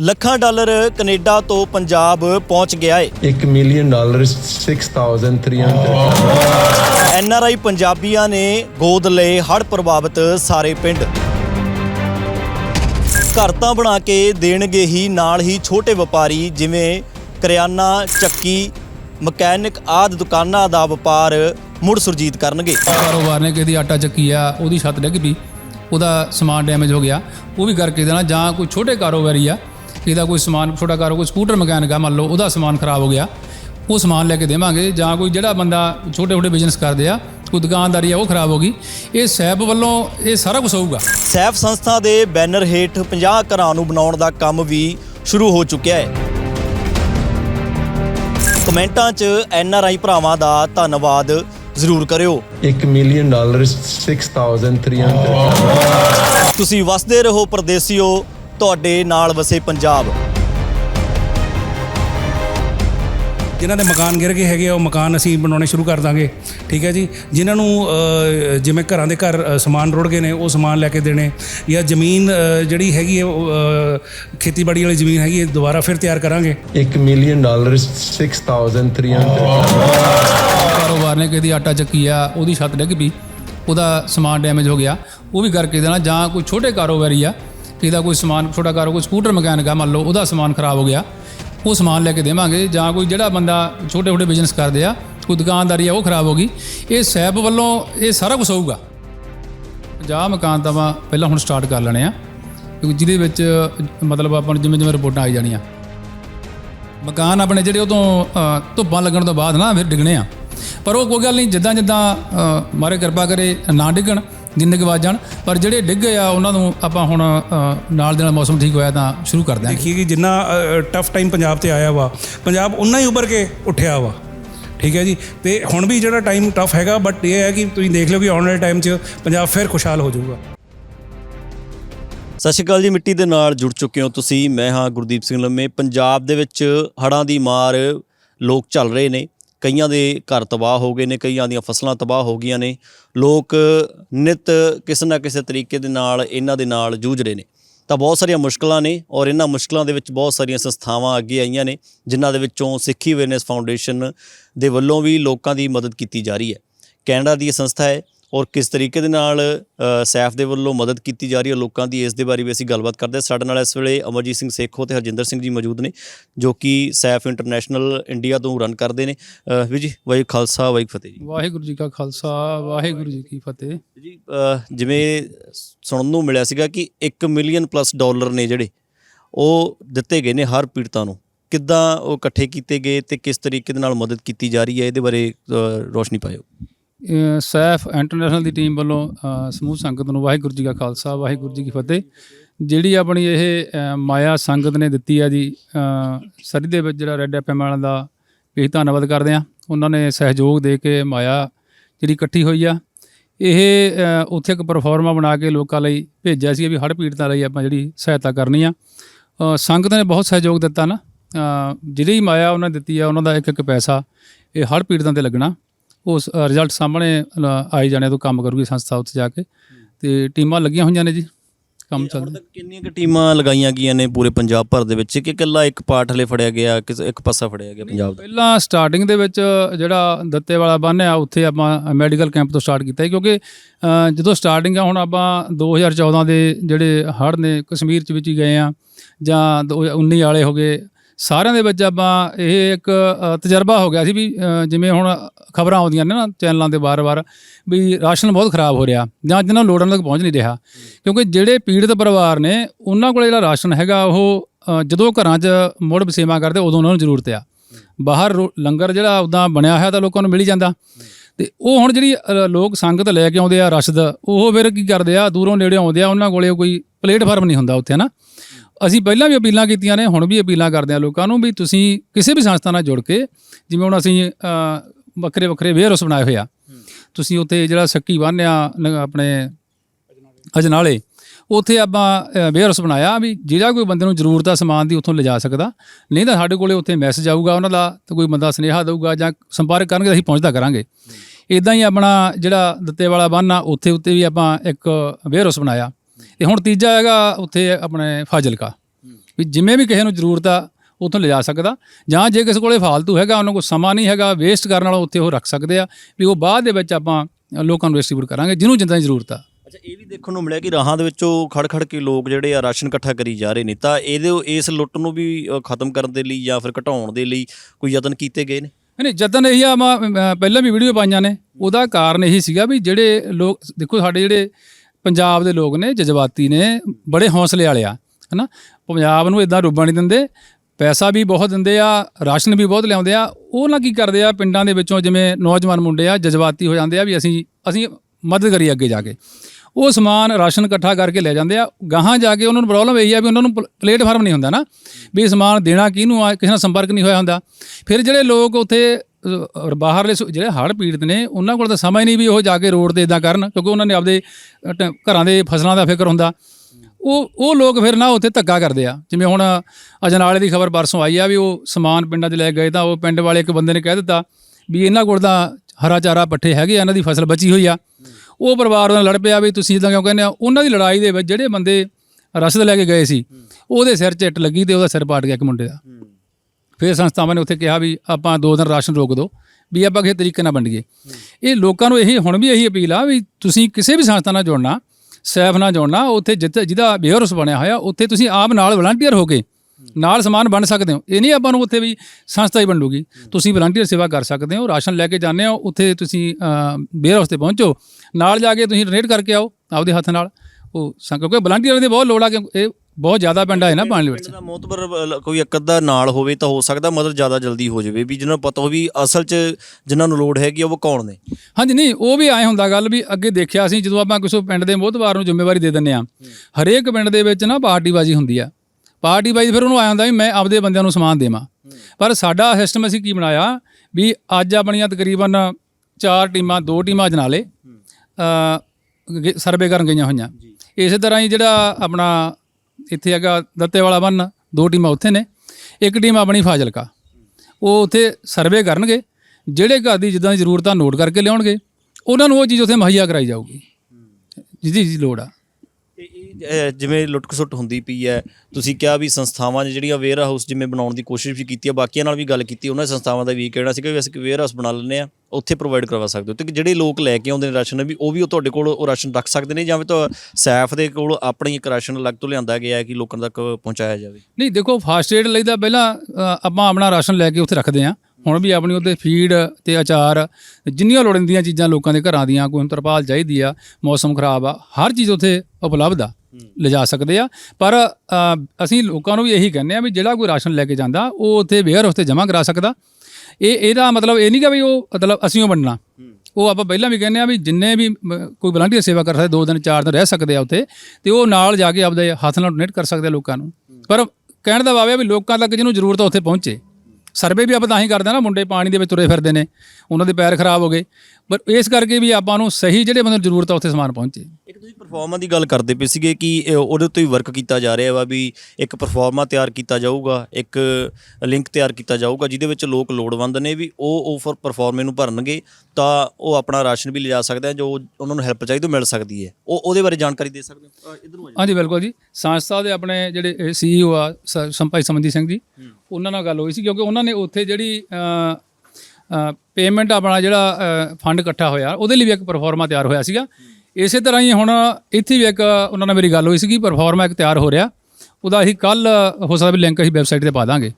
ਲੱਖਾਂ dollar Canada ਤੋਂ ਪੰਜਾਬ ਪਹੁੰਚ ਗਿਆ ਏ। ਇੱਕ million dollar 6300 N R I ਪੰਜਾਬੀਆਂ ਨੇ ਗੋਦ ਲਏ ਹੜ੍ਹ ਪ੍ਰਭਾਵਿਤ ਸਾਰੇ ਪਿੰਡ। ਘਰ ਤਾਂ ਬਣਾ ਕੇ ਦੇਣਗੇ ਹੀ ਨਾਲ ਹੀ ਛੋਟੇ ਵਪਾਰੀ ਜਿਵੇਂ ਕਰਿਆਨਾ ਚੱਕੀ ਮਕੈਨਿਕ ਆਦਿ ਦੁਕਾਨਾਂ ਦਾ ਵਪਾਰ ਮੁੜ ਸੁਰਜੀਤ ਕਰਨਗੇ। ਕਾਰੋਬਾਰ ਨੇ ਕਿਸੇ ਦੀ ਆਟਾ ਚੱਕੀ ਆ ਉਹਦੀ ਛੱਤ ਡਿੱਗ ਪਈ ਉਹਦਾ ਸਮਾਨ ਡੈਮੇਜ ਹੋ ਗਿਆ ਉਹ ਵੀ ਕਰਕੇ ਦੇਣਾ ਜਾਂ ਕੋਈ ਛੋਟੇ ਕਾਰੋਬਾਰੀ ਆ ਇਹਦਾ ਕੋਈ ਸਮਾਨ ਛੋਟਾ ਕਾਰੋ ਕੋਈ ਸਕੂਟਰ ਮਕੈਨਿਕ ਆ ਮੰਨ ਲਓ ਉਹਦਾ ਸਮਾਨ ਖਰਾਬ ਹੋ ਗਿਆ ਉਹ ਸਮਾਨ ਲੈ ਕੇ ਦੇਵਾਂਗੇ ਜਾਂ ਕੋਈ ਜਿਹੜਾ ਬੰਦਾ ਛੋਟੇ ਛੋਟੇ ਬਿਜ਼ਨਸ ਕਰਦੇ ਆ ਕੋਈ ਦੁਕਾਨਦਾਰੀ ਆ ਉਹ ਖਰਾਬ ਹੋ ਗਈ ਇਹ ਸੈਬ ਵੱਲੋਂ ਇਹ ਸਾਰਾ ਕੁਝ ਹੋਊਗਾ। ਸੈਫ ਸੰਸਥਾ ਦੇ ਬੈਨਰ ਹੇਠ 50 ਘਰਾਂ ਨੂੰ ਬਣਾਉਣ ਦਾ ਕੰਮ ਵੀ ਸ਼ੁਰੂ ਹੋ ਚੁੱਕਿਆ ਹੈ। ਕਮੈਂਟਾਂ 'ਚ ਐਨ ਆਰ ਆਈ ਭਰਾਵਾਂ ਦਾ ਧੰਨਵਾਦ ਜ਼ਰੂਰ ਕਰਿਓ। ਇੱਕ ਮਿਲੀਅਨ ਡਾਲਰ 6300 ਤੁਸੀਂ ਵਸਦੇ ਰਹੋ ਪਰਦੇਸੀਓ। ਤੁਹਾਡੇ ਨਾਲ ਵਸੇ ਪੰਜਾਬ। ਜਿਨ੍ਹਾਂ ਦੇ ਮਕਾਨ ਗਿਰ ਗਏ ਹੈਗੇ ਆ ਉਹ ਮਕਾਨ ਅਸੀਂ ਬਣਾਉਣੇ ਸ਼ੁਰੂ ਕਰ ਦਾਂਗੇ। ਠੀਕ ਹੈ ਜੀ? ਜਿਨ੍ਹਾਂ ਨੂੰ ਅ, ਜਿਵੇਂ ਘਰਾਂ ਦੇ ਘਰ ਅ, ਸਮਾਨ ਰੁੜ ਗਏ ਨੇ ਉਹ ਸਮਾਨ ਲੈ ਕੇ ਦੇਣੇ। ਜਾਂ ਜ਼ਮੀਨ ਅ, ਜਿਹੜੀ ਹੈਗੀ ਹੈ ਉਹ, ਅ, ਖੇਤੀਬਾੜੀ ਵਾਲੀ ਜ਼ਮੀਨ ਹੈਗੀ ਹੈ ਦੁਬਾਰਾ ਫਿਰ ਤਿਆਰ ਕਰਾਂਗੇ। ਇੱਕ ਮਿਲੀਅਨ ਡਾਲਰ 6300 ਕਾਰੋਬਾਰ ਨੇ ਕਿਸੇ ਦੀ ਆਟਾ ਚੱਕੀ ਆ ਉਹਦੀ ਛੱਤ ਡਿੱਗ ਪਈ। ਉਹਦਾ ਸਮਾਨ ਡੈਮੇਜ ਹੋ ਗਿਆ। ਉਹ ਵੀ ਕਰਕੇ ਦੇਣਾ ਜਾਂ ਕੋਈ ਛੋਟੇ ਕਾਰੋਬਾਰੀ ਆ ਇਹਦਾ ਕੋਈ ਸਮਾਨ ਛੋਟਾ ਕਾਰੋ ਕੋਈ ਸਕੂਟਰ ਮਕੈਨਿਕ ਆ ਮੰਨ ਲਓ ਉਹਦਾ ਸਮਾਨ ਖਰਾਬ ਹੋ ਗਿਆ ਉਹ ਸਮਾਨ ਲੈ ਕੇ ਦੇਵਾਂਗੇ ਜਾਂ ਕੋਈ ਜਿਹੜਾ ਬੰਦਾ ਛੋਟੇ ਛੋਟੇ ਬਿਜ਼ਨਸ ਕਰਦੇ ਆ ਕੋਈ ਦੁਕਾਨਦਾਰੀ ਆ ਉਹ ਖਰਾਬ ਹੋ ਗਈ। ਇਹ ਸੈਬ ਵੱਲੋਂ ਇਹ ਸਾਰਾ ਕੁਝ ਹੋਊਗਾ। 50 ਮਕਾਨ ਤਾਂ ਮੈਂ ਪਹਿਲਾਂ ਹੁਣ ਸਟਾਰਟ ਕਰ ਲੈਣੇ ਆ ਕਿਉਂਕਿ ਜਿਹਦੇ ਵਿੱਚ ਮਤਲਬ ਆਪਾਂ ਨੂੰ ਜਿਵੇਂ ਜਿਵੇਂ ਰਿਪੋਰਟਾਂ ਆਈ ਜਾਣੀਆਂ। ਮਕਾਨ ਆਪਣੇ ਜਿਹੜੇ ਉਦੋਂ ਅ, ਧੁੱਪਾਂ ਲੱਗਣ ਤੋਂ ਬਾਅਦ ਨਾ ਫਿਰ ਡਿੱਗਣੇ ਆ। ਪਰ ਉਹ ਕੋਈ ਗੱਲ ਨਹੀਂ ਜਿੱਦਾਂ ਜਿੱਦਾਂ ਅ, ਮਾਰੇ ਕਿਰਪਾ ਕਰੇ ਨਾ ਡਿੱਗਣ ਜਿੰਨੇ ਕੁ ਵੱਜ ਜਾਣ। ਪਰ ਜਿਹੜੇ ਡਿੱਗ ਗਏ ਆ ਉਹਨਾਂ ਨੂੰ ਆਪਾਂ ਹੁਣ ਨਾਲ ਦੇ ਨਾਲ ਮੌਸਮ ਠੀਕ ਹੋਇਆ ਤਾਂ ਸ਼ੁਰੂ ਕਰ ਦਿਆਂਗੇ। ਦੇਖੀਏ ਕਿ ਜਿੰਨਾ ਟਫ ਟਾਈਮ ਪੰਜਾਬ ਤੇ ਆਇਆ ਵਾ ਪੰਜਾਬ ਉਨਾ ਹੀ ਉੱਭਰ ਕੇ ਉੱਠਿਆ ਵਾ। ਠੀਕ ਹੈ ਜੀ? ਤੇ ਹੁਣ ਵੀ ਜਿਹੜਾ ਟਾਈਮ ਟਫ ਹੈਗਾ ਬਟ ਇਹ ਹੈ ਕਿ ਤੁਸੀਂ ਦੇਖ ਲਓ ਕਿ ਆਉਣ ਵਾਲੇ ਟਾਈਮ 'ਚ ਪੰਜਾਬ ਫਿਰ ਖੁਸ਼ਹਾਲ ਹੋ ਜਾਊਗਾ। ਸਤਿ ਸ਼੍ਰੀ ਅਕਾਲ ਜੀ ਮਿੱਟੀ ਦੇ ਨਾਲ ਜੁੜ ਚੁੱਕੇ ਹੋ ਤੁਸੀਂ। ਮੈਂ ਹਾਂ ਗੁਰਦੀਪ ਸਿੰਘ ਲੰਮੇ। ਪੰਜਾਬ ਦੇ ਵਿੱਚ ਹੜ੍ਹਾਂ ਦੀ ਮਾਰ ਲੋਕ ਚੱਲ ਰਹੇ ਨੇ। ਕਈਆਂ ਦੇ ਘਰ ਤਬਾਹ ਹੋ ਗਏ ਨੇ, ਕਈਆਂ ਦੀਆਂ ਫਸਲਾਂ ਤਬਾਹ ਹੋ ਗਈਆਂ ਨੇ। ਲੋਕ ਨਿਤ ਕਿਸੇ ਨਾ ਕਿਸੇ ਤਰੀਕੇ ਦੇ ਨਾਲ ਇਹਨਾਂ ਦੇ ਨਾਲ ਜੂਝ ਰਹੇ ਨੇ। ਤਾਂ ਬਹੁਤ ਸਾਰੀਆਂ ਮੁਸ਼ਕਲਾਂ ਨੇ ਔਰ ਇਹਨਾਂ ਮੁਸ਼ਕਲਾਂ ਦੇ ਵਿੱਚ ਬਹੁਤ ਸਾਰੀਆਂ ਸੰਸਥਾਵਾਂ ਅੱਗੇ ਆਈਆਂ ਨੇ, ਜਿਨ੍ਹਾਂ ਦੇ ਵਿੱਚੋਂ ਸਿੱਖੀ ਅਵੇਅਰਨੈਸ ਫਾਊਂਡੇਸ਼ਨ ਦੇ ਵੱਲੋਂ ਵੀ ਲੋਕਾਂ ਦੀ ਮਦਦ ਕੀਤੀ ਜਾ ਰਹੀ ਹੈ। ਕੈਨੇਡਾ ਦੀ ਇਹ ਸੰਸਥਾ ਹੈ ਔਰ ਕਿਸ ਤਰੀਕੇ ਦੇ ਨਾਲ ਸੈਫ ਦੇ ਵੱਲੋਂ ਮਦਦ ਕੀਤੀ ਜਾ ਰਹੀ ਹੈ ਲੋਕਾਂ ਦੀ ਇਸ ਦੇ ਬਾਰੇ ਵੀ ਅਸੀਂ ਗੱਲਬਾਤ ਕਰਦੇ ਹਾਂ। ਸਾਡੇ ਨਾਲ ਇਸ ਵੇਲੇ ਅਮਰਜੀਤ ਸਿੰਘ ਸੇਖੋ ਤੇ ਹਰਜਿੰਦਰ ਸਿੰਘ ਜੀ ਮੌਜੂਦ ਨੇ ਜੋ ਕਿ ਸੈਫ ਇੰਟਰਨੈਸ਼ਨਲ ਇੰਡੀਆ ਤੋਂ ਰਨ ਕਰਦੇ ਨੇ। ਵੀਰ ਜੀ ਵਾਹਿ ਖਾਲਸਾ ਵਾਹਿ ਫਤਿਹ ਜੀ। ਵਾਹਿਗੁਰੂ ਜੀ ਕਾ ਖਾਲਸਾ ਵਾਹਿਗੁਰੂ ਜੀ ਕੀ ਫਤਿਹ। ਜੀ ਜਿਵੇਂ ਸੁਣਨ ਨੂੰ ਮਿਲਿਆ ਸੀਗਾ ਕਿ 1 ਮਿਲੀਅਨ ਪਲੱਸ ਡਾਲਰ ਨੇ ਜਿਹੜੇ ਉਹ ਦਿੱਤੇ ਗਏ ਨੇ ਹਰ ਪੀੜਤਾਂ ਨੂੰ। ਕਿੱਦਾਂ ਉਹ ਇਕੱਠੇ ਕੀਤੇ ਗਏ ਤੇ ਕਿਸ ਤਰੀਕੇ ਦੇ ਨਾਲ ਮਦਦ ਕੀਤੀ ਜਾ ਰਹੀ ਹੈ ਇਹਦੇ ਬਾਰੇ ਰੋਸ਼ਨੀ ਪਾਇਓ। ਸੈਫ ਇੰਟਰਨੈਸ਼ਨਲ ਦੀ ਟੀਮ ਵੱਲੋਂ ਸਮੂਹ ਸੰਗਤ ਨੂੰ ਵਾਹਿਗੁਰੂ ਜੀ ਕਾ ਖਾਲਸਾ, ਵਾਹਿਗੁਰੂ ਜੀ ਕੀ ਫਤਿਹ। ਜਿਹੜੀ ਆਪਣੀ ਇਹ ਮਾਇਆ ਸੰਗਤ ਨੇ ਦਿੱਤੀ ਆ ਜੀ ਸਰੀ ਦੇ ਵਿੱਚ ਜਿਹੜਾ ਰੈੱਡ ਐਫਐਮ ਵਾਲਿਆਂ ਦਾ ਵੀ ਧੰਨਵਾਦ ਕਰਦੇ ਆ ਉਹਨਾਂ ਨੇ ਸਹਿਯੋਗ ਦੇ ਕੇ ਮਾਇਆ ਜਿਹੜੀ ਇਕੱਠੀ ਹੋਈ ਆ। ਇਹ ਉੱਥੇ ਇੱਕ ਪਰਫਾਰਮਾ ਬਣਾ ਕੇ ਲੋਕਾਂ ਲਈ ਭੇਜਿਆ ਸੀ ਵੀ ਹੜ੍ਹ ਪੀੜਤਾਂ ਲਈ ਆਪਾਂ ਜਿਹੜੀ ਸਹਾਇਤਾ ਕਰਨੀ ਆ। ਸੰਗਤ ਨੇ ਬਹੁਤ ਸਹਿਯੋਗ ਦਿੱਤਾ ਨਾ। ਜਿਹੜੀ ਮਾਇਆ ਉਹਨਾਂ ਦਿੱਤੀ ਆ, ਉਹਨਾਂ ਦਾ ਇੱਕ ਇੱਕ ਪੈਸਾ ਇਹ ਹੜ੍ਹ ਪੀੜਤਾਂ ਤੇ ਲੱਗਣਾ। ਉਸ ਰਿਜ਼ਲਟ ਸਾਹਮਣੇ ਆਈ ਜਾਣੇ ਤੋਂ ਕੰਮ ਕਰੂਗੀ ਸੰਸਥਾ ਉੱਥੇ ਜਾ ਕੇ। ਤੇ ਟੀਮਾਂ ਲੱਗੀਆਂ ਹੋਈਆਂ ਨੇ ਜੀ? ਕੰਮ ਹੁਣ ਚੱਲਦਾ। ਤੱਕ ਕਿੰਨੀਆਂ ਕੁ ਟੀਮਾਂ ਲਗਾਈਆਂ ਗਈਆਂ ਨੇ ਪੂਰੇ ਪੰਜਾਬ ਭਰ ਦੇ ਵਿੱਚ? ਕਿ ਇਕੱਲਾ ਇੱਕ ਪਾਰਟ ਹਲੇ ਫੜਿਆ ਗਿਆ ਕਿਸ ਇੱਕ ਪਾਸਾ ਫੜਿਆ ਗਿਆ ਪੰਜਾਬ ਦਾ? ਪਹਿਲਾਂ ਸਟਾਰਟਿੰਗ ਦੇ ਵਿੱਚ ਜਿਹੜਾ ਦੱਤੇ ਵਾਲਾ ਬੰਨ੍ਹ ਆ ਉੱਥੇ ਆਪਾਂ ਮੈਡੀਕਲ ਕੈਂਪ ਤੋਂ ਸਟਾਰਟ ਕੀਤਾ ਕਿਉਂਕਿ ਜਦੋਂ ਸਟਾਰਟਿੰਗ ਆ ਹੁਣ ਆਪਾਂ 2014 ਦੇ ਜਿਹੜੇ ਹੜ੍ਹ ਨੇ ਕਸ਼ਮੀਰ ਚ ਵਿੱਚ ਹੀ ਗਏ ਆ ਜਾਂ 2019 ਵਾਲੇ ਹੋ ਗਏ ਸਾਰਿਆਂ ਦੇ ਵਿੱਚ ਆਪਾਂ ਇਹ ਇੱਕ ਤਜਰਬਾ ਹੋ ਗਿਆ ਸੀ ਵੀ ਜਿਵੇਂ ਹੁਣ ਖਬਰਾਂ ਆਉਂਦੀਆਂ ਨੇ ਨਾ ਚੈਨਲਾਂ ਤੇ ਵਾਰ-ਵਾਰ ਵੀ ਰਾਸ਼ਨ ਬਹੁਤ ਖਰਾਬ ਹੋ ਰਿਹਾ ਜਾਂ ਜਿਹਨਾਂ ਨੂੰ ਲੋੜਾਂ ਤੱਕ ਪਹੁੰਚ ਨਹੀਂ ਰਿਹਾ। ਕਿਉਂਕਿ ਜਿਹੜੇ ਪੀੜਤ ਪਰਿਵਾਰ ਨੇ ਉਹਨਾਂ ਕੋਲ ਜਿਹੜਾ ਰਾਸ਼ਨ ਹੈਗਾ ਉਹ ਜਦੋਂ ਘਰਾਂ 'ਚ ਮੁੜ ਵਸੇਵਾ ਕਰਦੇ ਉਦੋਂ ਉਹਨਾਂ ਨੂੰ ਜ਼ਰੂਰਤ ਆ। ਬਾਹਰ ਰੋ- ਲੰਗਰ ਜਿਹੜਾ ਉਦਾਂ ਬਣਿਆ ਹੋਇਆ ਤਾਂ ਲੋਕਾਂ ਨੂੰ ਮਿਲ ਜਾਂਦਾ। ਤੇ ਉਹ ਹੁਣ ਜਿਹੜੀ ਲੋਕ ਸੰਗਤ ਲੈ ਕੇ ਆਉਂਦੇ ਆ ਰਸ਼ਦ, ਉਹ ਫਿਰ ਕੀ ਕਰਦੇ ਆ, ਦੂਰੋਂ ਨੇੜੇ ਆਉਂਦੇ ਆ, ਉਹਨਾਂ ਕੋਲੇ ਕੋਈ ਪਲੇਟਫਾਰਮ ਨਹੀਂ ਹੁੰਦਾ ਉੱਥੇ ਨਾ ਅਸੀਂ ਪਹਿਲਾਂ ਵੀ ਅਪੀਲਾਂ ਕੀਤੀਆਂ ਨੇ ਹੁਣ ਵੀ ਅਪੀਲਾਂ ਕਰਦੇ ਆ ਲੋਕਾਂ ਨੂੰ ਵੀ ਤੁਸੀਂ ਕਿਸੇ ਵੀ ਸੰਸਥਾ ਨਾਲ ਜੁੜ ਕੇ ਜਿਵੇਂ ਹੁਣ ਅਸੀਂ ਵੱਖਰੇ ਵੱਖਰੇ ਵੇਅਰਹਾਊਸ ਬਣਾਏ ਹੋਏ ਆ। ਤੁਸੀਂ ਉੱਥੇ ਜਿਹੜਾ ਸੱਕੀ ਬੰਨ੍ਹਿਆ ਨ- ਆਪਣੇ ਅਜਨਾਲੇ ਉੱਥੇ ਆਪਾਂ ਵੇਅਰਹਾਊਸ ਬਣਾਇਆ ਵੀ ਜਿਹੜਾ ਕੋਈ ਬੰਦੇ ਨੂੰ ਜ਼ਰੂਰਤ ਆ ਸਮਾਨ ਦੀ ਉੱਥੋਂ ਲਿਜਾ ਸਕਦਾ। ਨਹੀਂ ਤਾਂ ਸਾਡੇ ਕੋਲੇ ਉੱਥੇ ਮੈਸੇਜ ਆਊਗਾ ਉਹਨਾਂ ਦਾ ਤੇ ਕੋਈ ਬੰਦਾ ਸੁਨੇਹਾ ਦੇਊਗਾ ਜਾਂ ਸੰਪਰਕ ਕਰਨਗੇ ਅਸੀਂ ਪਹੁੰਚਦਾ ਕਰਾਂਗੇ। ਇਦਾਂ ਹੀ ਆਪਣਾ ਜਿਹੜਾ ਦਿੱਤੇ ਵਾਲਾ ਬੰਨ ਆ ਉੱਥੇ ਉੱਤੇ ਵੀ ਆਪਾਂ ਇੱਕ ਵੇਅਰਹਾਊਸ ਬਣਾਇਆ। ਤੇ ਹੁਣ ਤੀਜਾ ਹੈਗਾ ਉੱਥੇ ਆਪਣੇ ਫਾਜ਼ਿਲਕਾ। ਵੀ ਜਿਵੇਂ ਵੀ ਕਿਸੇ ਨੂੰ ਜ਼ਰੂਰਤ ਆ ਉੱਥੋਂ ਲਿਜਾ ਸਕਦਾ। ਜਾਂ ਜੇ ਕਿਸੇ ਕੋਲੇ ਫਾਲਤੂ ਹੈਗਾ ਉਹਨਾਂ ਕੋਲ ਸਮਾਂ ਨਹੀਂ ਹੈਗਾ ਵੇਸਟ ਕਰਨ ਵਾਲਾ ਉੱਥੇ ਉਹ ਰੱਖ ਸਕਦੇ ਆ। ਵੀ ਉਹ ਬਾਅਦ ਦੇ ਵਿੱਚ ਆਪਾਂ ਲੋਕਾਂ ਨੂੰ ਡਿਸਟ੍ਰੀਬਿਊਟ ਕਰਾਂਗੇ ਜਿਹਨੂੰ ਜਿੰਦਾ ਦੀ ਜ਼ਰੂਰਤ ਆ। ਅੱਛਾ ਇਹ ਵੀ ਦੇਖਣ ਨੂੰ ਮਿਲਿਆ ਕਿ ਰਾਹਾਂ ਦੇ ਵਿੱਚੋਂ ਖੜ ਖੜ ਕੇ ਲੋਕ ਜਿਹੜੇ ਆ ਰਾਸ਼ਨ ਇਕੱਠਾ ਕਰੀ ਜਾ ਰਹੇ ਨੇ। ਤਾਂ ਇਹਦੇ ਇਸ ਲੁੱਟ ਨੂੰ ਵੀ ਖਤਮ ਕਰਨ ਦੇ ਲਈ ਜਾਂ ਫਿਰ ਘਟਾਉਣ ਦੇ ਲਈ ਕੋਈ ਯਤਨ ਕੀਤੇ ਗਏ ਨੇ? ਨਹੀਂ ਜਤਨ ਇਹੀ ਆ ਮੈਂ ਪਹਿਲਾਂ ਵੀ ਵੀਡੀਓ ਪਾਈਆਂ ਨੇ। ਉਹਦਾ ਕਾਰਨ ਇਹੀ ਸੀਗਾ ਵੀ ਜਿਹੜੇ ਲੋਕ ਦੇਖੋ ਸਾਡੇ ਜਿਹੜੇ ਪੰਜਾਬ ਦੇ ਲੋਕ ਨੇ, ਜਜ਼ਬਾਤੀ ਨੇ ਬੜੇ ਹੌਸਲੇ ਵਾਲੇ ਆ, ਹਨਾ? ਪੰਜਾਬ ਨੂੰ ਇਦਾਂ ਡੁੱਬਣ ਨਹੀਂ ਦਿੰਦੇ, ਪੈਸਾ ਵੀ ਬਹੁਤ ਦਿੰਦੇ ਆ, ਰਾਸ਼ਨ ਵੀ ਬਹੁਤ ਲਿਆਉਂਦੇ ਆ, ਉਹ ਨਾ ਕੀ ਕਰਦੇ ਆ, ਪਿੰਡਾਂ ਦੇ ਵਿੱਚੋਂ ਜਿਵੇਂ ਨੌਜਵਾਨ ਮੁੰਡੇ ਆ, ਜਜ਼ਬਾਤੀ ਹੋ ਜਾਂਦੇ ਆ ਵੀ ਅਸੀਂ ਅਸੀਂ ਮਦਦ ਕਰੀ ਅੱਗੇ ਜਾ ਕੇ। ਉਹ ਸਮਾਨ ਰਾਸ਼ਨ ਇਕੱਠਾ ਕਰਕੇ ਲੈ ਜਾਂਦੇ ਆ, ਗਾਹਾਂ ਜਾ ਕੇ ਉਹਨਾਂ ਨੂੰ ਪ੍ਰੋਬਲਮ ਇਹੀ ਆ ਵੀ ਉਹਨਾਂ ਨੂੰ ਪਲੇਟਫਾਰਮ ਨਹੀਂ ਹੁੰਦਾ ਨਾ, ਵੀ ਸਮਾਨ ਦੇਣਾ ਕਿਹਨੂੰ ਆ, ਕਿਸੇ ਨਾਲ ਸੰਪਰਕ ਨਹੀਂ ਹੋਇਆ ਹੁੰਦਾ। ਫਿਰ ਜਿਹੜੇ ਲੋਕ ਉੱਥੇ ਅ, ਬਾਹਰਲੇ ਸੁ- ਜਿਹੜੇ ਹੜ੍ਹ ਪੀੜਤ ਨੇ ਉਹਨਾਂ ਕੋਲ ਤਾਂ ਸਮਾਂ ਹੀ ਨਹੀਂ ਵੀ ਉਹ ਜਾ ਕੇ ਰੋਡ ਤੇ ਇਦਾਂ ਕਰਨ ਕਿਉਂਕਿ ਉਹਨਾਂ ਨੇ ਆਪਦੇ ਅ, ਟ- ਘਰਾਂ ਦੇ ਫਸਲਾਂ ਦਾ ਫਿਕਰ ਹੁੰਦਾ। ਉਹ ਉਹ ਲੋਕ ਫਿਰ ਨਾ ਉੱਥੇ ਧੱਕਾ ਕਰਦੇ ਆ। ਜਿਵੇਂ ਹੁਣ ਅਜਨਾਲੇ ਦੀ ਖਬਰ ਪਰਸੋਂ ਆਈ ਆ ਵੀ ਉਹ ਸਮਾਨ ਪਿੰਡਾਂ 'ਚ ਲੈ ਗਏ ਤਾਂ ਉਹ ਪਿੰਡ ਵਾਲੇ ਇੱਕ ਬੰਦੇ ਨੇ ਕਹਿ ਦਿੱਤਾ ਵੀ ਇਹਨਾਂ ਕੋਲ ਤਾਂ ਹਰਾ ਚਾਰਾ ਪੱਠੇ ਹੈਗੇ ਆ ਇਹਨਾਂ ਦੀ ਫਸਲ ਬਚੀ ਹੋਈ ਆ। ਉਹ ਪਰਿਵਾਰ ਨਾਲ ਲੜ ਪਿਆ ਵੀ ਤੁਸੀਂ ਇਦਾਂ ਕਿਉਂ ਕਹਿੰਦੇ ਆ? ਉਹਨਾਂ ਦੀ ਲੜਾਈ ਦੇ ਵਿੱਚ ਜਿਹੜੇ ਬੰਦੇ ਰਸਦ ਲੈ ਕੇ ਗਏ ਸੀ ਉਹਦੇ ਸਿਰ 'ਚ ਇੱਟ ਲੱਗੀ ਤੇ ਉਹਦਾ ਸਿਰ ਪਾਟ ਗਿਆ ਇੱਕ ਮੁੰਡੇ ਦਾ। ਫਿਰ ਸੰਸਥਾਵਾਂ ਨੇ ਉੱਥੇ ਕਿਹਾ ਵੀ ਆਪਾਂ ਦੋ ਦਿਨ ਰਾਸ਼ਨ ਰੋਕ ਦਿਓ, ਵੀ ਆਪਾਂ ਕਿਸੇ ਤਰੀਕੇ ਨਾਲ ਵੰਡੀਏ। ਇਹ ਲੋਕਾਂ ਨੂੰ ਇਹ, ਹੁਣ ਵੀ ਇਹੀ ਅਪੀਲ ਆ ਵੀ ਤੁਸੀਂ ਕਿਸੇ ਵੀ ਸੰਸਥਾ ਨਾਲ ਜੁੜਨਾ, ਸੈਫ ਨਾਲ ਜੁੜਨਾ, ਉੱਥੇ ਜਿੱਥੇ ਜਿਹਦਾ ਬੇਹਰਸ ਬਣਿਆ ਹੋਇਆ, ਉੱਥੇ ਤੁਸੀਂ ਆਪ ਨਾਲ ਵਲੰਟੀਅਰ ਹੋ ਕੇ ਨਾਲ ਸਮਾਨ ਬਣ ਸਕਦੇ ਹੋ। ਇਹ ਨਹੀਂ ਆਪਾਂ ਨੂੰ ਉੱਥੇ ਵੀ ਸੰਸਥਾ ਹੀ ਵੰਡੂਗੀ। ਤੁਸੀਂ ਵਲੰਟੀਅਰ ਸੇਵਾ ਕਰ ਸਕਦੇ ਹੋ, ਰਾਸ਼ਨ ਲੈ ਕੇ ਜਾਂਦੇ ਹੋ, ਉੱਥੇ ਤੁਸੀਂ ਬੇਹਰਸ ਤੇ ਪਹੁੰਚੋ, ਨਾਲ ਜਾ ਕੇ ਤੁਸੀਂ ਡੋਨੇਟ ਕਰਕੇ ਆਓ, ਆਪਦੇ ਹੱਥ ਨਾਲ। ਉਹ ਸੰ- ਕਿਉਂਕਿ ਵਲੰਟੀਅਰ ਦੀ ਬਹੁਤ ਲੋੜ ਆ ਕਿ ਇਹ ਬਹੁਤ ਜ਼ਿਆਦਾ ਪਿੰਡਾਂ ਹੈ ਨਾ ਪਾਣੀ ਵਿੱਚ। ਪਿੰਡ ਦਾ ਮੋਤਬਰ ਕੋਈ ਇੱਕ ਅੱਧਾ ਨਾਲ ਹੋਵੇ ਤਾਂ ਹੋ ਸਕਦਾ ਮਦਦ ਜ਼ਿਆਦਾ ਜਲਦੀ ਹੋ ਜਾਵੇ ਵੀ ਜਿਹਨਾਂ ਨੂੰ ਪਤਾ ਹੋ ਵੀ ਅਸਲ 'ਚ ਜਿਨ੍ਹਾਂ ਨੂੰ ਲੋੜ ਹੈਗੀ ਆ ਉਹ ਕੌਣ ਨੇ। ਹਾਂਜੀ ਨਹੀਂ ਉਹ ਵੀ ਐ ਹੁੰਦਾ ਗੱਲ ਵੀ ਅੱਗੇ ਦੇਖਿਆ ਸੀ ਜਦੋਂ ਆਪਾਂ ਕਿਸੇ ਪਿੰਡ ਦੇ ਮੋਹਤਵਾਰ ਨੂੰ ਜ਼ਿੰਮੇਵਾਰੀ ਦੇ ਦਿੰਦੇ ਆ ਹਰੇਕ ਪਿੰਡ ਦੇ ਵਿੱਚ ਨਾ ਪਾਰਟੀਬਾਜ਼ੀ ਹੁੰਦੀ ਆ। ਪਾਰਟੀਬਾਜ਼ੀ ਫਿਰ ਉਹਨੂੰ ਆਇਆ ਹੁੰਦਾ ਵੀ ਮੈਂ ਆਪਦੇ ਬੰਦਿਆਂ ਨੂੰ ਸਮਾਨ ਦੇਵਾਂ। ਪਰ ਸਾਡਾ ਸਿਸਟਮ ਅਸੀਂ ਕੀ ਬਣਾਇਆ ਵੀ ਅੱਜ ਆਪਣੀਆਂ ਤਕਰੀਬਨ ਚਾਰ ਟੀਮਾਂ ਦੋ ਟੀਮਾਂ ਅਜਨਾਲੇ ਅ ਸਰਵੇ ਕਰਨ ਗਈਆਂ ਹੋਈਆਂ। ਇਸੇ ਤਰ੍ਹਾਂ ਹੀ ਜਿਹੜਾ ਆਪਣਾ ਇੱਥੇ ਹੈਗਾ ਦੱਤੇ ਵਾਲਾ ਬੰਨ, ਦੋ ਟੀਮਾਂ ਉੱਥੇ ਨੇ। ਇੱਕ ਟੀਮ ਆਪਣੀ ਫਾਜ਼ਿਲਕਾ। ਉਹ ਉੱਥੇ ਸਰਵੇ ਕਰਨਗੇ, ਜਿਹੜੇ ਘਰ ਦੀ ਜਿੱਦਾਂ ਦੀ ਜ਼ਰੂਰਤ ਆ ਨੋਟ ਕਰਕੇ ਲਿਆਉਣਗੇ, ਉਹਨਾਂ ਨੂੰ ਉਹ ਚੀਜ਼ ਉੱਥੇ ਮੁਹੱਈਆ ਕਰਾਈ ਜਾਊਗੀ। ਜਿਹਦੀ ਲੋੜ ਆ। ਤੇ ਇਹ ਜਿਵੇਂ ਲੁੱਟਖਸੁੱਟ ਹੁੰਦੀ ਪਈ ਹੈ, ਤੁਸੀਂ ਕਿਹਾ ਵੀ ਸੰਸਥਾਵਾਂ 'ਚ ਜਿਹੜੀਆਂ ਵੇਅਰ ਹਾਊਸ ਜਿਵੇਂ ਬਣਾਉਣ ਦੀ ਕੋਸ਼ਿਸ਼ ਵੀ ਕੀਤੀ ਹੈ, ਬਾਕੀਆਂ ਨਾਲ ਵੀ ਗੱਲ ਕੀਤੀ, ਉਹਨਾਂ ਸੰਸਥਾਵਾਂ ਦਾ ਵੀ ਕਹਿਣਾ ਸੀਗਾ ਵੀ ਅਸੀਂ ਵੇਅਰ ਹਾਊਸ ਬਣਾ ਲੈਂਦੇ ਆ ਉੱਥੇ ਪ੍ਰੋਵਾਈਡ ਕਰਵਾ ਸਕਦੇ ਹੋ। ਤੇ ਜਿਹੜੇ ਲੋਕ ਲੈ ਕੇ ਆਉਂਦੇ ਨੇ ਰਾਸ਼ਨ, ਵੀ ਉਹ ਵੀ ਉਹ ਤੁਹਾਡੇ ਕੋਲ ਉਹ ਰਾਸ਼ਨ ਰੱਖ ਸਕਦੇ ਨੇ ਜਾਂ ਫਿਰ ਤਾਂ ਸੈਫ ਦੇ ਕੋਲ ਆਪਣੀ ਇੱਕ ਰਾਸ਼ਨ ਅਲੱਗ ਤੋਂ ਲਿਆਂਦਾ ਗਿਆ ਹੈ ਕਿ ਲੋਕਾਂ ਤੱਕ ਪਹੁੰਚਾਇਆ ਜਾਵੇ? ਨਹੀਂ, ਦੇਖੋ ਫਾਸਟ ਏਡ ਲਈ ਤਾਂ ਪਹਿਲਾਂ ਆਪਾਂ ਆਪਣਾ ਰਾਸ਼ਨ ਲੈ ਕੇ ਉੱਥੇ ਰੱਖਦੇ ਆ ਹੁਣ ਵੀ ਆਪਣੀ ਉੱਥੇ ਫੀਡ ਤੇ ਅਚਾਰ ਜਿੰਨੀਆਂ ਲੋੜੀਂਦੀਆਂ ਚੀਜ਼ਾਂ ਲੋਕਾਂ ਦੇ ਘਰਾਂ ਦੀਆਂ ਕੋਈ ਤਰਪਾਲ ਚਾਹੀਦੀ ਆ ਮੌਸਮ ਖਰਾਬ ਆ ਹਰ ਚੀਜ਼ ਉੱਥੇ ਉਪਲਬਧ ਆ ਲਿਜਾ ਸਕਦੇ ਆ। ਪਰ ਅਸੀਂ ਲੋਕਾਂ ਨੂੰ ਵੀ ਇਹੀ ਕਹਿੰਦੇ ਆ ਵੀ ਜਿਹੜਾ ਕੋਈ ਰਾਸ਼ਨ ਲੈ ਕੇ ਜਾਂਦਾ ਉਹ ਉੱਥੇ ਵੇਅਰ ਉੱਤੇ ਜਮ੍ਹਾਂ ਕਰਾ ਸਕਦਾ। ਇਹ ਇਹਦਾ ਮਤਲਬ ਇਹ ਨਹੀਂ ਕਿ ਵੀ ਉਹ ਮਤਲਬ ਅਸੀਂ ਉਹ ਵੰਡਣਾ ਉਹ ਆਪਾਂ ਪਹਿਲਾਂ ਵੀ ਕਹਿੰਦੇ ਆ ਵੀ ਜਿੰਨੇ ਵੀ ਕੋਈ ਵਲੰਟੀਅਰ ਸੇਵਾ ਕਰ ਸਕਦੇ ਦੋ ਦਿਨ ਚਾਰ ਦਿਨ ਰਹਿ ਸਕਦੇ ਆ ਉੱਥੇ ਤੇ ਉਹ ਨਾਲ ਜਾ ਕੇ ਆਪਦੇ ਹੱਥ ਨਾਲ ਡੋਨੇਟ ਕਰ ਸਕਦੇ ਆ ਲੋਕਾਂ ਨੂੰ। ਪਰ ਕਹਿਣ ਦਾ ਆ ਵੀ ਲੋਕਾਂ ਤੱਕ ਜਿਹਨੂੰ ਜ਼ਰੂਰਤ ਆ ਉੱਥੇ ਪਹੁੰਚੇ। ਸਰਵੇ ਵੀ ਆਪਾਂ ਤਾਂ ਹੀ ਕਰਦੇ ਆ ਨਾ, ਮੁੰਡੇ ਪਾਣੀ ਦੇ ਵਿੱਚ ਤੁਰੇ ਫਿਰਦੇ ਨੇ। ਉਹਨਾਂ ਦੇ ਪੈਰ ਖਰਾਬ ਹੋ ਗਏ। ਪਰ ਇਸ ਕਰਕੇ ਵੀ ਆਪਾਂ ਨੂੰ ਸਹੀ ਜਿਹੜੇ ਬੰਦੇ ਨੂੰ ਜ਼ਰੂਰਤ ਆ ਉੱਥੇ ਸਮਾਨ ਪਹੁੰਚੇ। ਇੱਕ ਤੁਸੀਂ ਪਰਫਾਰਮਾ ਦੀ ਗੱਲ ਕਰਦੇ ਪਏ ਸੀਗੇ ਕਿ ਇਹ ਉਹਦੇ ਉੱਤੇ ਵੀ ਵਰਕ ਕੀਤਾ ਜਾ ਰਿਹਾ ਵਾ ਵੀ ਇੱਕ ਪਰਫਾਰਮਾ ਤਿਆਰ ਕੀਤਾ ਜਾਊਗਾ ਇੱਕ ਲਿੰਕ ਤਿਆਰ ਕੀਤਾ ਜਾਊਗਾ ਜਿਹਦੇ ਵਿੱਚ ਲੋਕ ਲੋੜਵੰਦ ਨੇ ਵੀ ਉਹ ਉਹ ਫਰ ਪਰਫਾਰਮੇ ਨੂੰ ਭਰਨਗੇ ਤਾਂ ਉਹ ਆਪਣਾ ਰਾਸ਼ਨ ਵੀ ਲਿਜਾ ਸਕਦੇ ਆ ਜੋ ਉਹਨਾਂ ਨੂੰ ਹੈਲਪ ਚਾਹੀਦੀ ਉਹ ਮਿਲ ਸਕਦੀ ਹੈ। ਉਹ ਉਹਦੇ ਬਾਰੇ ਜਾਣਕਾਰੀ ਦੇ ਸਕਦੇ ਹੋ? ਇਧਰ ਨੂੰ ਹਾਂਜੀ ਬਿਲਕੁਲ ਜੀ। ਸੰਸਥਾ ਦੇ ਆਪਣੇ ਜਿਹੜੇ ਸੀਈਓ ਆ ਸ- ਸੰਭਾਈ ਸਮੰਦੀ ਸਿੰਘ ਜੀ ਉਹਨਾਂ ਨਾਲ ਗੱਲ ਹੋਈ ਸੀ ਕਿਉਂਕਿ ਉਹਨਾਂ ਨੇ ਉੱਥੇ ਜਿਹੜੀ ਪੇਮੈਂਟ ਆਪਣਾ ਜਿਹੜਾ ਫੰਡ ਇਕੱਠਾ ਹੋਇਆ, ਉਹਦੇ ਲਈ ਵੀ ਇੱਕ ਪਰਫਾਰਮਾ ਤਿਆਰ ਹੋਇਆ ਸੀਗਾ। ਇਸੇ ਤਰ੍ਹਾਂ ਹੀ ਹੁਣ ਇੱਥੇ ਵੀ ਇੱਕ, ਉਹਨਾਂ ਨਾਲ ਮੇਰੀ ਗੱਲ ਹੋਈ ਸੀਗੀ ਪਰਫਾਰਮਾ ਇੱਕ ਤਿਆਰ ਹੋ ਰਿਹਾ। ਉਹਦਾ ਅਸੀਂ ਕੱਲ ਹੋ ਸਕਦਾ ਵੀ ਲਿੰਕ ਅਸੀਂ ਵੈਬਸਾਈਟ ਤੇ ਪਾ ਦਾਂਗੇ।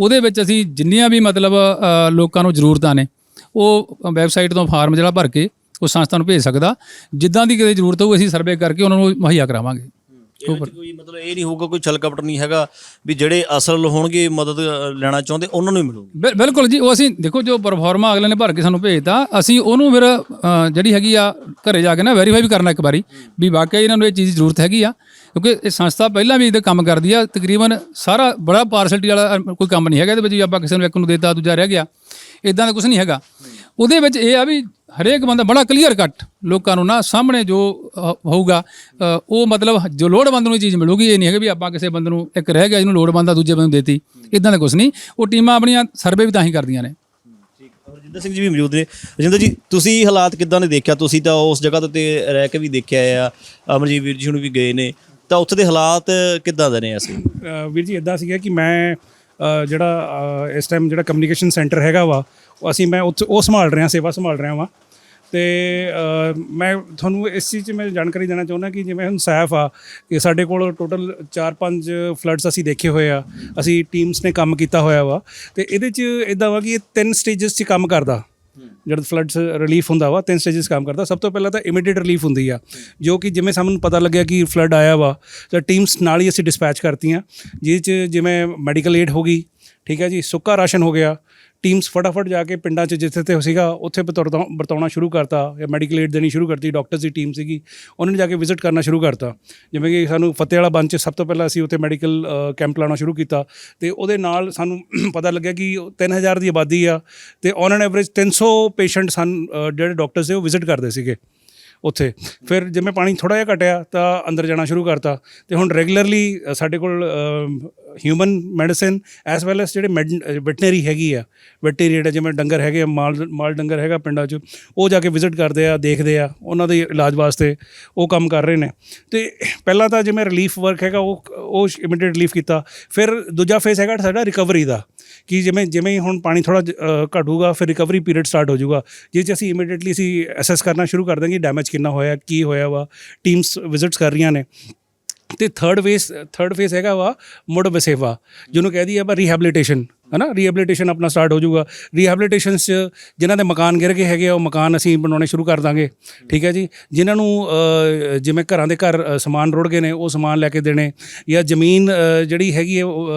ਉਹਦੇ ਵਿੱਚ ਅਸੀਂ ਜਿੰਨੀਆਂ ਵੀ ਮਤਲਬ ਲੋਕਾਂ ਨੂੰ ਜ਼ਰੂਰਤਾਂ ਨੇ, ਉਹ ਵੈਬਸਾਈਟ ਤੋਂ ਫਾਰਮ ਜਿਹੜਾ ਭਰ ਕੇ ਉਸ ਸੰਸਥਾ ਨੂੰ ਭੇਜ ਸਕਦਾ। ਜਿੱਦਾਂ ਦੀ ਕਿਤੇ ਜ਼ਰੂਰਤ ਹੋਊ, ਅਸੀਂ ਸਰਵੇ ਕਰਕੇ ਉਹਨਾਂ ਨੂੰ ਮੁਹੱਈਆ ਕਰਾਵਾਂਗੇ। ਇਹਦੇ ਵਿੱਚ ਕੋਈ ਮਤਲਬ ਇਹ ਨਹੀਂ ਹੋਊਗਾ ਕੋਈ ਛਲ ਕਪਟ ਨਹੀਂ ਹੈਗਾ ਵੀ ਜਿਹੜੇ ਅਸਲ ਹੋਣਗੇ ਮਦਦ ਲੈਣਾ ਚਾਹੁੰਦੇ ਉਹਨਾਂ ਨੂੰ ਹੀ ਮਿਲੂਗੀ। ਬਿਲ- ਬਿਲਕੁਲ ਜੀ ਉਹ ਅਸੀਂ ਦੇਖੋ ਜੋ ਪਰਫਾਰਮਾ ਅਗਲੇ ਨੇ ਭਰ ਕੇ ਸਾਨੂੰ ਭੇਜਤਾ ਅਸੀਂ ਉਹਨੂੰ ਫਿਰ ਜਿਹੜੀ ਹੈਗੀ ਆ ਘਰੇ ਜਾ ਕੇ ਨਾ ਵੈਰੀਫਾਈ ਵੀ ਕਰਨਾ ਇੱਕ ਵਾਰੀ ਵੀ ਵਾਕਿਆ ਇਹਨਾਂ ਨੂੰ ਇਹ ਚੀਜ਼ ਦੀ ਜ਼ਰੂਰਤ ਹੈਗੀ ਆ ਕਿਉਂਕਿ ਇਹ ਸੰਸਥਾ ਪਹਿਲਾਂ ਵੀ ਇਹਦੇ ਕੰਮ ਕਰਦੀ ਆ ਤਕਰੀਬਨ ਸਾਰਾ ਬੜਾ ਪਾਰਸਲਟੀ ਵਾਲਾ ਕੋਈ ਕੰਮ ਨਹੀਂ ਹੈਗਾ ਇਹਦੇ ਵਿੱਚ ਵੀ ਆਪਾਂ ਕਿਸੇ ਨੂੰ ਇੱਕ ਨੂੰ ਦੇਤਾ ਦੂਜਾ ਰਹਿ ਗਿਆ ਇਦਾਂ ਦਾ ਕੁਝ ਨਹੀਂ ਹੈਗਾ। ਉਹਦੇ ਵਿੱਚ ਇਹ ਆ ਵੀ ਹਰੇਕ ਬੰਦਾ ਬੜਾ ਕਲੀਅਰ ਕੱਟ ਲੋਕਾਂ ਨੂੰ ਨਾ ਸਾਹਮਣੇ ਜੋ ਹੋਊਗਾ ਉਹ ਮਤਲਬ ਜੋ ਲੋੜਵੰਦ ਨੂੰ ਚੀਜ਼ ਮਿਲੂਗੀ ਇਹ ਨਹੀਂ ਹੈਗਾ ਵੀ ਆਪਾਂ ਕਿਸੇ ਬੰਦੇ ਨੂੰ ਇੱਕ ਰਹਿ ਗਿਆ ਜਿਹਨੂੰ ਲੋੜਵੰਦ ਆ ਦੂਜੇ ਬੰਦੇ ਨੂੰ ਦੇਤੀ ਇਦਾਂ ਦਾ ਕੁਝ ਨਹੀਂ। ਉਹ ਟੀਮਾਂ ਆਪਣੀਆਂ ਸਰਵੇ ਵੀ ਤਾਂ ਹੀ ਕਰਦੀਆਂ ਨੇ। ਠੀਕ। ਰਜਿੰਦਰ ਸਿੰਘ ਜੀ ਵੀ ਮੌਜੂਦ ਨੇ। ਰਜਿੰਦਰ ਜੀ ਤੁਸੀਂ ਹਾਲਾਤ ਕਿੱਦਾਂ ਨੇ ਦੇਖਿਆ? ਤੁਸੀਂ ਤਾਂ ਉਸ ਜਗ੍ਹਾ ਤੇ ਰਹਿ ਕੇ ਵੀ ਦੇਖਿਆ ਆ। ਅਮਰਜੀਤ ਵੀਰ ਜੀ ਹੁਣ ਵੀ ਗਏ ਨੇ। ਤਾਂ ਉੱਥੇ ਦੇ ਹਾਲਾਤ ਕਿੱਦਾਂ ਦੇ ਨੇ ਅਸੀਂ? ਵੀਰ ਜੀ ਇਦਾਂ ਸੀਗਾ ਕਿ ਮੈਂ ਜਿਹੜਾ ਇਸ ਟਾਈਮ ਜਿਹੜਾ ਕਮਿਊਨੀਕੇਸ਼ਨ ਸੈਂਟਰ ਹੈਗਾ ਵਾ, ਅਸੀਂ ਮੈਂ ਉੱਥੇ, ਉਹ ਸੰਭਾਲ ਰਿਹਾ, ਸੇਵਾ ਸੰਭਾਲ ਰਿਹਾ ਵਾਂ। ਤੇ ਮੈਂ ਤੁਹਾਨੂੰ ਇਸ ਚੀਜ਼ 'ਚ ਮੈਂ ਜਾਣਕਾਰੀ ਦੇਣਾ ਚਾਹੁੰਦਾ ਕਿ ਜਿਵੇਂ ਹੁਣ ਸੈਫ ਆ, ਕਿ ਸਾਡੇ ਕੋਲ ਟੋਟਲ 4-5 ਫਲੱਡਸ ਅਸੀਂ ਦੇਖੇ ਹੋਏ ਆ, ਅਸੀਂ ਟੀਮਸ ਨੇ ਕੰਮ ਕੀਤਾ ਹੋਇਆ ਵਾ। ਤੇ ਇਹਦੇ 'ਚ ਇਦਾਂ ਵਾ ਕਿ ਇਹ ਤਿੰਨ ਸਟੇਜਸ 'ਚ ਕੰਮ ਕਰਦਾ। ਜਦ ਫਲੱਡਸ ਰਿਲੀਫ ਹੁੰਦਾ ਵਾ, ਤਿੰਨ ਸਟੇਜਸ ਕੰਮ ਕਰਦਾ। ਸਭ ਤੋਂ ਪਹਿਲਾਂ ਤਾਂ ਇਮੀਡੀਏਟ ਰਿਲੀਫ ਹੁੰਦੀ ਆ, ਜੋ ਕਿ ਜਿਵੇਂ ਸਾਨੂੰ ਪਤਾ ਲੱਗਿਆ ਕਿ ਫਲੱਡ ਆਇਆ ਵਾ, ਤਾਂ ਟੀਮਸ ਨਾਲ ਹੀ ਅਸੀਂ ਡਿਸਪੈਚ ਕਰਤੀਆਂ, ਜਿਹਦੇ ਚ ਜਿਵੇਂ ਮੈਡੀਕਲ ਏਡ ਹੋ ਗਈ, ਠੀਕ ਹੈ ਜੀ, ਸੁੱਕਾ ਰਾਸ਼ਨ ਹੋ ਗਿਆ ਟੀਮਸ ਫਟਾਫਟ ਜਾ ਕੇ ਪਿੰਡਾਂ 'ਚ ਜਿੱਥੇ ਤੇ ਸੀਗਾ, ਉੱਥੇ ਬਤੌਰ- ਵਰਤਾਉਣਾ ਸ਼ੁਰੂ ਕਰਤਾ, ਜਾਂ ਮੈਡੀਕਲ ਏਡ ਦੇਣੀ ਸ਼ੁਰੂ ਕਰਤੀ ਡਾਕਟਰਸ ਦੀ ਟੀਮ ਸੀਗੀ, ਉਹਨਾਂ ਨੇ ਜਾ ਕੇ ਵਿਜ਼ਿਟ ਕਰਨਾ ਸ਼ੁਰੂ ਕਰਤਾ। ਜਿਵੇਂ ਕਿ ਸਾਨੂੰ ਫਤਿਹ ਵਾਲਾ ਬੰਦ 'ਚ ਸਭ ਤੋਂ ਪਹਿਲਾਂ ਅਸੀਂ ਉੱਥੇ ਮੈਡੀਕਲ ਕੈਂਪ ਲਾਉਣਾ ਸ਼ੁਰੂ ਕੀਤਾ, ਤੇ ਉਹਦੇ ਨਾਲ ਸਾਨੂੰ ਪਤਾ ਲੱਗਿਆ ਕਿ 3000 ਦੀ ਆਬਾਦੀ ਆ, ਤੇ ਔਨ ਐਨ ਐਵਰੇਜ 300 ਪੇਸ਼ੈਂਟ ਸਨ ਜਿਹੜੇ ਡਾਕਟਰ ਸੀ ਉਹ ਵਿਜ਼ਿਟ ਕਰਦੇ ਸੀਗੇ ਉੱਥੇ। ਫਿਰ ਜਿਵੇਂ ਪਾਣੀ ਥੋੜਾ ਜਿਹਾ ਘਟਿਆ ਤਾਂ ਅੰਦਰ ਜਾਣਾ ਸ਼ੁਰੂ ਕਰਤਾ। ਤੇ ਹੁਣ ਰੈਗੂਲਰਲੀ ਸਾਡੇ ਕੋਲ human medicine as well as ਜਿਹੜੇ ਵੈਟਨਰੀ ਹੈਗੀ ਆ ਵੈਟਰੀਨਰੀ ਜਿਵੇਂ ਡੰਗਰ ਹੈਗੇ ਆ, ਮਾਲ ਮਾਲ ਡੰਗਰ ਹੈਗਾ ਪਿੰਡਾਂ 'ਚ ਉਹ ਜਾ ਕੇ ਵਿਜ਼ਿਟ ਕਰਦੇ ਆ ਦੇਖਦੇ ਆ ਉਹਨਾਂ ਦੇ ਇਲਾਜ ਵਾਸਤੇ ਉਹ ਕੰਮ ਕਰ ਰਹੇ ਨੇ। ਤੇ ਪਹਿਲਾਂ ਤਾਂ ਜਿਵੇਂ ਰਿਲੀਫ ਵਰਕ ਹੈਗਾ ਉਹ ਉਹ ਇਮੀਡੀਏਟ ਰਿਲੀਫ ਕੀਤਾ ਫਿਰ ਦੂਜਾ ਫੇਸ ਹੈਗਾ ਸਾਡਾ ਰਿਕਵਰੀ ਦਾ ਕਿ ਜਿਵੇਂ ਜਿਵੇਂ ਹੀ ਹੁਣ ਪਾਣੀ ਥੋੜਾ ਘਟੂਗਾ ਫਿਰ ਰਿਕਵਰੀ ਪੀਰੀਅਡ ਸਟਾਰਟ ਹੋ ਜਾਊਗਾ ਜਿਸ 'ਚ ਅਸੀਂ ਇਮੀਡੀਏਟਲੀ ਅਸੀਂ ਅਸੈਸ ਕਰਨਾ ਸ਼ੁਰੂ ਕਰ ਦਾਂਗੇ ਡੈਮੇਜ ਕਿੰਨਾ ਹੋਇਆ ਕੀ ਹੋਇਆ ਵਾ ਟੀਮਸ ਵਿਜ਼ਿਟਸ ਕਰ ਰਹੀਆਂ ਨੇ। ਤੇ ਥਰਡ ਫੇਸ ਥਰਡ ਫੇਸ ਹੈਗਾ ਵਾ ਮੁੜ ਵਸੇਵਾ ਜਿਹਨੂੰ ਕਹਦੀ ਆ ਬਾ ਰੀਹੈਬਿਲਿਟੇਸ਼ਨ ਹਨਾ? ਰੀਹੈਬਿਲਿਟੇਸ਼ਨ ਆਪਣਾ ਸਟਾਰਟ ਹੋ ਜਾਊਗਾ। ਰੀਹੈਬਿਲਿਟੇਸ਼ਨ 'ਚ ਜਿਨ੍ਹਾਂ ਦੇ ਮਕਾਨ ਗਿਰ ਗਏ ਹੈਗੇ ਆ ਉਹ ਮਕਾਨ ਅਸੀਂ ਬਣਾਉਣੇ ਸ਼ੁਰੂ ਕਰ ਦਾਂਗੇ ਠੀਕ ਹੈ ਜੀ? ਜਿਨ੍ਹਾਂ ਨੂੰ ਜਿਵੇਂ ਘਰਾਂ ਦੇ ਘਰ ਸਮਾਨ ਰੁੜ ਗਏ ਨੇ ਉਹ ਸਮਾਨ ਲੈ ਕੇ ਦੇਣੇ ਜਾਂ ਜ਼ਮੀਨ ਜਿਹੜੀ ਹੈਗੀ ਹੈ ਉਹ,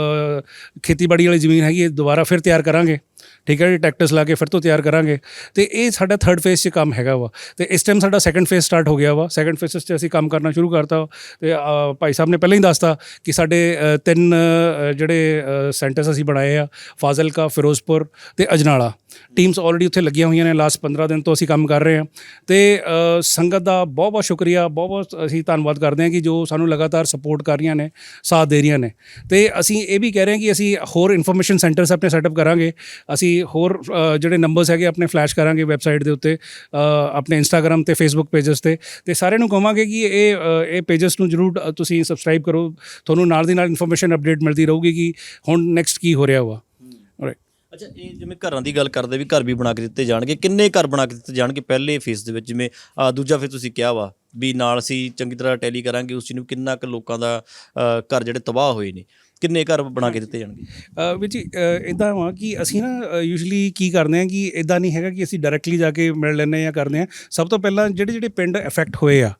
ਖੇਤੀਬਾੜੀ ਵਾਲੀ ਜ਼ਮੀਨ ਹੈਗੀ ਹੈ ਦੁਬਾਰਾ ਫਿਰ ਤਿਆਰ ਕਰਾਂਗੇ। ਠੀਕ ਹੈ ਜੀ ਟਰੈਕਟਰਸ ਲਾ ਕੇ ਫਿਰ ਤੋਂ ਤਿਆਰ ਕਰਾਂਗੇ। ਤੇ ਇਹ ਸਾਡਾ ਥਰਡ ਫੇਸ 'ਚ ਕੰਮ ਹੈਗਾ ਵਾ। ਤੇ ਇਸ ਟਾਈਮ ਸਾਡਾ ਸੈਕੰਡ ਫੇਸ ਸਟਾਰਟ ਹੋ ਗਿਆ ਵਾ। ਸੈਕੰਡ ਫੇਸ 'ਚ ਅਸੀਂ ਕੰਮ ਕਰਨਾ ਸ਼ੁਰੂ ਕਰਤਾ। ਤੇ ਅ, ਭਾਈ ਸਾਹਿਬ ਨੇ ਪਹਿਲਾਂ ਹੀ ਦੱਸਤਾ ਕਿ ਸਾਡੇ ਤਿੰਨ ਜਿਹੜੇ ਸੈਂਟਰਸ ਅਸੀਂ ਬਣਾਏ ਆ। ਫਾਜ਼ਿਲਕਾ ਫਿਰੋਜ਼ਪੁਰ ਤੇ ਅਜਨਾਲਾ। ਟੀਮਸ ਆਲਰੇਡੀ ਉੱਥੇ ਲੱਗੀਆਂ ਹੋਈਆਂ ਨੇ। ਲਾਸਟ 15 ਦਿਨ ਤੋਂ ਅਸੀਂ ਕੰਮ ਕਰ ਰਹੇ ਹਾਂ। ਤੇ ਸੰਗਤ ਦਾ ਬਹੁਤ ਬਹੁਤ ਸ਼ੁਕਰੀਆ। ਬਹੁਤ ਬਹੁਤ ਅਸੀਂ ਧੰਨਵਾਦ ਕਰਦੇ ਹਾਂ ਕਿ ਜੋ ਸਾਨੂੰ ਲਗਾਤਾਰ ਸਪੋਰਟ ਕਰ ਰਹੀਆਂ ਨੇ ਸਾਥ ਦੇ ਰਹੀਆਂ ਨੇ। ਤੇ ਅਸੀਂ ਇਹ ਵੀ ਕਹਿ ਰਹੇ ਹਾਂ ਕਿ ਅਸੀਂ ਹੋਰ ਇਨਫੋਰਮੇਸ਼ਨ ਸੈਂਟਰਸ ਆਪਣੇ ਸੈਟਅਪ ਕਰਾਂਗੇ। ਅਸੀਂ ਅਸੀਂ ਹੋਰ ਜਿਹੜੇ ਨੰਬਰਸ ਹੈਗੇ ਆਪਣੇ ਫਲੈਸ਼ ਕਰਾਂਗੇ ਵੈਬਸਾਈਟ ਦੇ ਉੱਤੇ ਆਪਣੇ ਇੰਸਟਾਗ੍ਰam ਤੇ ਫੇਸਬੁੱਕ ਪੇजेस ਤੇ। ਤੇ ਸਾਰਿਆਂ ਨੂੰ ਕਹਾਂਗੇ ਕਿ ਇਹ ਇਹ ਪੇजेस ਨੂੰ ਜਰੂਰ ਤੁਸੀਂ ਸਬਸਕ੍ਰਾਈਬ ਕਰੋ। ਤੁਹਾਨੂੰ ਨਾਲ ਦੀ ਨਾਲ ਇਨਫੋਰਮੇਸ਼ਨ ਅਪਡੇਟ ਮਿਲਦੀ ਰਹੂਗੀ ਕਿ ਹੁਣ ਨੈਕਸਟ ਕੀ ਹੋ ਰਿਹਾ ਵਾ। ਅੱਛਾ ਇਹ ਜਿਵੇਂ ਘਰਾਂ ਦੀ ਗੱਲ ਕਰਦੇ ਵੀ ਘਰ ਵੀ ਬਣਾ ਕੇ ਦਿੱਤੇ ਜਾਣਗੇ ਕਿੰਨੇ ਘਰ ਬਣਾ ਕੇ ਦਿੱਤੇ ਜਾਣਗੇ ਪਹਿਲੇ ਫੇਸ ਦੇ ਵਿੱਚ? ਜਿਵੇਂ ਦੂਜਾ ਫੇਸ ਤੁਸੀਂ ਕਿਹਾ ਵਾ ਵੀ ਨਾਲ ਅਸੀਂ ਚੰਗੀ ਤਰ੍ਹਾਂ ਟੈਲੀ ਕਰਾਂਗੇ ਉਸ ਚੀਜ਼ ਨੂੰ ਕਿੰਨਾ ਕੁ ਲੋਕਾਂ ਦਾ ਘਰ ਜਿਹੜੇ ਤਬਾਹ ਹੋਏ ਨੇ। ਕਿੰਨੇ ਘਰ ਬਣਾ ਕੇ ਦਿੱਤੇ ਜਾਣਗੇ? ਅ, ਵੀਰ ਜੀ ਇਦਾਂ ਵਾ ਕਿ ਅਸੀਂ ਨਾ ਯੂਜੂਲੀ ਕੀ ਕਰਦੇ ਹਾਂ ਕਿ ਇਦਾਂ ਨਹੀਂ ਹੈਗਾ ਕਿ ਅਸੀਂ ਡਾਇਰੈਕਟਲੀ ਜਾ ਕੇ ਮਿਲ ਲੈਂਦੇ ਜਾਂ ਕਰਦੇ ਹਾਂ। ਸਭ ਤੋਂ ਪਹਿਲਾਂ ਜਿਹੜੇ ਜਿਹੜੇ ਪਿੰਡ ਅਫੈਕਟ ਹੋਏ ਆ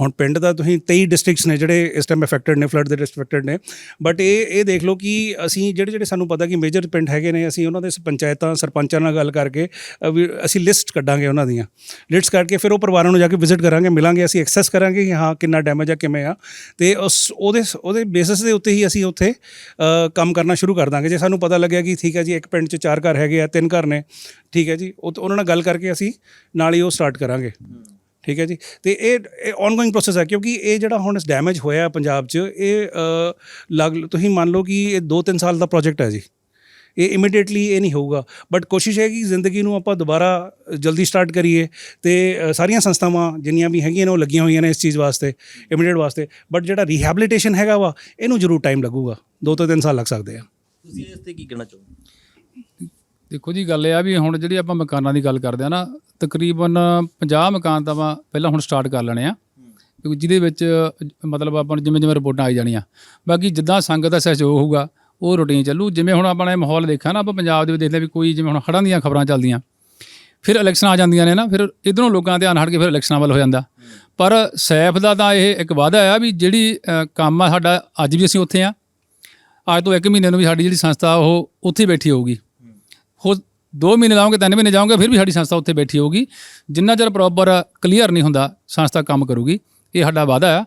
ਹੁਣ ਪਿੰਡ ਦਾ ਤੁਸੀਂ 23 ਡਿਸਟ੍ਰਿਕਟਸ ਨੇ ਜਿਹੜੇ ਇਸ ਟਾਈਮ ਅਫੈਕਟਡ ਨੇ ਫਲੱਡ ਦੇ ਅਫੈਕਟਡ ਨੇ। ਬਟ ਇਹ ਇਹ ਦੇਖ ਲਓ ਕਿ ਅਸੀਂ ਜਿਹੜੇ ਜਿਹੜੇ ਸਾਨੂੰ ਪਤਾ ਕਿ ਮੇਜਰ ਪਿੰਡ ਹੈਗੇ ਨੇ, ਅਸੀਂ ਉਹਨਾਂ ਦੇ ਪੰਚਾਇਤਾਂ, ਸਰਪੰਚਾਂ ਨਾਲ ਗੱਲ ਕਰਕੇ ਵੀ ਅਸੀਂ ਲਿਸਟ ਕੱਢਾਂਗੇ ਉਹਨਾਂ ਦੀਆਂ। ਲਿਸਟ ਕਰਕੇ ਫਿਰ ਉਹ ਪਰਿਵਾਰਾਂ ਨੂੰ ਜਾ ਕੇ ਵਿਜ਼ਿਟ ਕਰਾਂਗੇ, ਮਿਲਾਂਗੇ, ਅਸੀਂ ਐਕਸੈਸ ਕਰਾਂਗੇ ਕਿ ਹਾਂ, ਕਿੰਨਾ ਡੈਮੇਜ ਆ, ਕਿਵੇਂ ਆ। ਤੇ ਉਸ, ਉਹਦੇ ਉਹਦੇ ਬੇਸਿਸ ਦੇ ਉੱਤੇ ਹੀ ਅਸੀਂ ਉੱਥੇ ਕੰਮ ਕਰਨਾ ਸ਼ੁਰੂ ਕਰ ਦਾਂਗੇ। ਜੇ ਸਾਨੂੰ ਪਤਾ ਲੱਗਿਆ ਕਿ ਠੀਕ ਹੈ ਜੀ, ਇੱਕ ਪਿੰਡ 'ਚ ਚਾਰ ਘਰ ਹੈਗੇ ਆ, ਤਿੰਨ ਘਰ ਨੇ, ਠੀਕ ਹੈ ਜੀ, ਉਹ, ਉਹਨਾਂ ਨਾਲ ਗੱਲ ਕਰਕੇ ਅਸੀਂ ਨਾਲ ਹੀ ਉਹ ਸਟਾਰਟ ਕਰਾਂਗੇ। ਠੀਕ ਹੈ ਜੀ? ਤੇ ਇਹ ਇਹ ਆਨਗੋਇੰਗ ਪ੍ਰੋਸੈਸ ਹੈ ਕਿਉਂਕਿ ਇਹ ਜਿਹੜਾ ਹੁਣ ਡੈਮੇਜ ਹੋਇਆ ਪੰਜਾਬ 'ਚ ਇਹ ਅ, ਲੱਗ ਤੁਸੀਂ ਮੰਨ ਲਓ ਕਿ ਇਹ 2-3 ਸਾਲ ਦਾ ਪ੍ਰੋਜੈਕਟ ਹੈ ਜੀ। ਇਹ ਇਮੀਡੀਏਟਲੀ ਇਹ ਨਹੀਂ ਹੋਊਗਾ। ਬਟ ਕੋਸ਼ਿਸ਼ ਹੈ ਕਿ ਜ਼ਿੰਦਗੀ ਨੂੰ ਆਪਾਂ ਦੁਬਾਰਾ ਜਲਦੀ ਸਟਾਰਟ ਕਰੀਏ ਤੇ ਸਾਰੀਆਂ ਸੰਸਥਾਵਾਂ ਜਿੰਨੀਆਂ ਵੀ ਹੈਗੀਆਂ ਨੇ ਉਹ ਲੱਗੀਆਂ ਹੋਈਆਂ ਨੇ ਇਸ ਚੀਜ਼ ਵਾਸਤੇ ਇਮੀਡੀਏਟ ਵਾਸਤੇ। ਬਟ ਜਿਹੜਾ ਰੀਹੈਬਿਲਿਟੇਸ਼ਨ ਹੈਗਾ ਵਾ ਇਹਨੂੰ ਜ਼ਰੂਰ ਟਾਈਮ ਲੱਗੂਗਾ। 2 ਤੋਂ 3 ਸਾਲ ਲੱਗ ਸਕਦੇ ਆ। ਤੁਸੀਂ ਇਸ ਤੇ ਕੀ ਕਹਿਣਾ ਚਾਹੋਗੇ? ਦੇਖੋ ਜੀ, ਗੱਲ ਇਹ ਆ ਵੀ ਹੁਣ ਜਿਹੜੀ ਆਪਾਂ ਮਕਾਨਾਂ ਦੀ ਗੱਲ ਕਰਦੇ ਆ ਨਾ, ਤਕਰੀਬਨ 50 ਮਕਾਨ ਤਾਂ ਆਪਾਂ ਪਹਿਲਾਂ ਹੁਣ ਸਟਾਰਟ ਕਰ ਲੈਣੇ ਆ। ਕਿਉਂਕਿ ਜਿਹਦੇ ਵਿੱਚ, ਮਤਲਬ ਆਪਾਂ ਨੂੰ ਜਿਵੇਂ ਜਿਵੇਂ ਰਿਪੋਰਟਾਂ ਆਈ ਜਾਣੀਆਂ। ਬਾਕੀ ਜਿੱਦਾਂ ਸੰਗਤ ਦਾ ਸਹਿਯੋਗ ਹੋਊਗਾ, ਉਹ ਰੂਟੀਨ ਚੱਲੂ। ਜਿਵੇਂ ਹੁਣ ਆਪਾਂ ਨੇ ਮਾਹੌਲ ਦੇਖਿਆ ਨਾ, ਆਪਾਂ ਪੰਜਾਬ ਦੇ ਵਿੱਚ ਦੇਖਦੇ ਹਾਂ ਵੀ ਕੋਈ ਜਿਵੇਂ ਹੁਣ ਹੜ੍ਹਾਂ ਦੀਆਂ ਖਬਰਾਂ ਚੱਲਦੀਆਂ। ਫਿਰ ਇਲੈਕਸ਼ਨ ਆ ਜਾਂਦੀਆਂ ਨੇ ਨਾ, ਫਿਰ ਇਧਰੋਂ ਲੋਕਾਂ ਦਾ ਧਿਆਨ ਹਟ ਕੇ ਫਿਰ ਇਲੈਕਸ਼ਨਾਂ ਵੱਲ ਹੋ ਜਾਂਦਾ। ਪਰ ਸੈਫ ਦਾ ਤਾਂ ਇਹ ਇੱਕ ਵਾਅਦਾ ਆ ਵੀ ਜਿਹੜੀ ਕੰਮ ਆ ਸਾਡਾ, ਅੱਜ ਵੀ ਅਸੀਂ ਉੱਥੇ ਆ। ਅੱਜ ਤੋਂ ਇੱਕ ਮਹੀਨੇ ਨੂੰ ਵੀ ਸਾਡੀ ਜਿਹੜੀ ਸੰਸਥਾ, ਉਹ ਉੱਥੇ ਬੈਠੀ ਹੋਊਗੀ। ਹੋ ਦੋ ਮਹੀਨੇ ਲਾਉਂਗੇ ਤਿੰਨ ਮਹੀਨੇ ਜਾਓਗੇ ਫਿਰ ਵੀ ਸਾਡੀ ਸੰਸਥਾ ਉੱਥੇ ਬੈਠੀ ਹੋਊਗੀ। ਜਿੰਨਾ ਚਿਰ ਪ੍ਰੋਪਰ ਕਲੀਅਰ ਨਹੀਂ ਹੁੰਦਾ ਸੰਸਥਾ ਕੰਮ ਕਰੂਗੀ। ਇਹ ਸਾਡਾ ਵਾਅਦਾ ਆ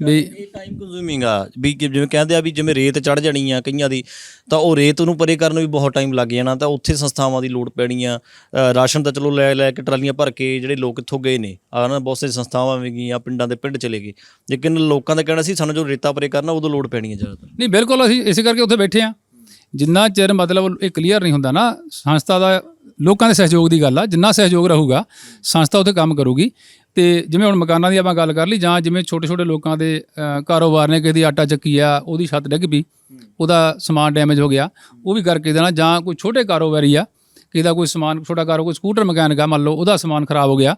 ਵੀ ਇਹ ਟਾਈਮ ਕੰਜ਼ਿਊਮਿੰਗ ਆ। ਵੀ ਜਿਵੇਂ ਕਹਿੰਦੇ ਆ ਵੀ ਜਿਵੇਂ ਰੇਤ ਚੜ ਜਾਣੀ ਆ ਕਈਆਂ ਦੀ ਤਾਂ ਉਹ ਰੇਤ ਨੂੰ ਪਰੇ ਕਰਨ ਨੂੰ ਵੀ ਬਹੁਤ ਟਾਈਮ ਲੱਗ ਜਾਣਾ। ਤਾਂ ਉੱਥੇ ਸੰਸਥਾਵਾਂ ਦੀ ਲੋੜ ਪੈਣੀ ਆ। ਰਾਸ਼ਨ ਤਾਂ ਚਲੋ ਲੈ ਲੈ ਕੇ ਟਰਾਲੀਆਂ ਭਰ ਕੇ ਜਿਹੜੇ ਲੋਕ ਇੱਥੋਂ ਗਏ ਨੇ ਆ ਨਾ ਬਹੁਤ ਸਾਰੀ ਸੰਸਥਾਵਾਂ ਵੀ ਗਈਆਂ ਪਿੰਡਾਂ ਦੇ ਪਿੰਡ ਚਲੇ ਗਏ। ਲੇਕਿਨ ਲੋਕਾਂ ਦਾ ਕਹਿਣਾ ਸੀ ਸਾਨੂੰ ਜੋ ਰੇਤਾ ਪਰੇ ਕਰਨਾ ਉਦੋਂ ਲੋੜ ਪੈਣੀ ਹੈ ਜ਼ਿਆਦਾਤਰ। ਨਹੀਂ ਬਿਲਕੁਲ ਅਸੀਂ ਇਸੇ ਕਰਕੇ ਉੱਥੇ ਬੈਠੇ ਆ। ਜਿੰਨਾ ਚਿਰ ਮਤਲਬ ਇਹ ਕਲੀਅਰ ਨਹੀਂ ਹੁੰਦਾ ਨਾ, ਸੰਸਥਾ ਦਾ, ਲੋਕਾਂ ਦੇ ਸਹਿਯੋਗ ਦੀ ਗੱਲ ਆ, ਜਿੰਨਾ ਸਹਿਯੋਗ ਰਹੂਗਾ, ਸੰਸਥਾ ਉੱਥੇ ਕੰਮ ਕਰੂਗੀ। ਤੇ ਜਿਵੇਂ ਹੁਣ ਮਕਾਨਾਂ ਦੀ ਆਪਾਂ ਗੱਲ ਕਰ ਲਈ, ਜਾਂ ਜਿਵੇਂ ਛੋਟੇ ਛੋਟੇ ਲੋਕਾਂ ਦੇ ਕਾਰੋਬਾਰ ਨੇ ਕਿਸੇ ਦੀ ਆਟਾ ਚੱਕੀ ਆ, ਉਹਦੀ ਛੱਤ ਡਿੱਗ ਪਈ, ਉਹਦਾ ਸਮਾਨ ਡੈਮੇਜ ਹੋ ਗਿਆ, ਉਹ ਵੀ ਕਰਕੇ ਦੇਣਾ, ਜਾਂ ਕੋਈ ਛੋਟੇ ਕਾਰੋਬਾਰੀ ਆ, ਕਿਸੇ ਦਾ ਕੋਈ ਸਮਾਨ, ਛੋਟਾ ਕਾਰੋ, ਕੋਈ ਸਕੂਟਰ ਮਕੈਨਿਕ ਆ, ਮੰਨ ਲਓ, ਉਹਦਾ ਸਮਾਨ ਖਰਾਬ ਹੋ ਗਿਆ,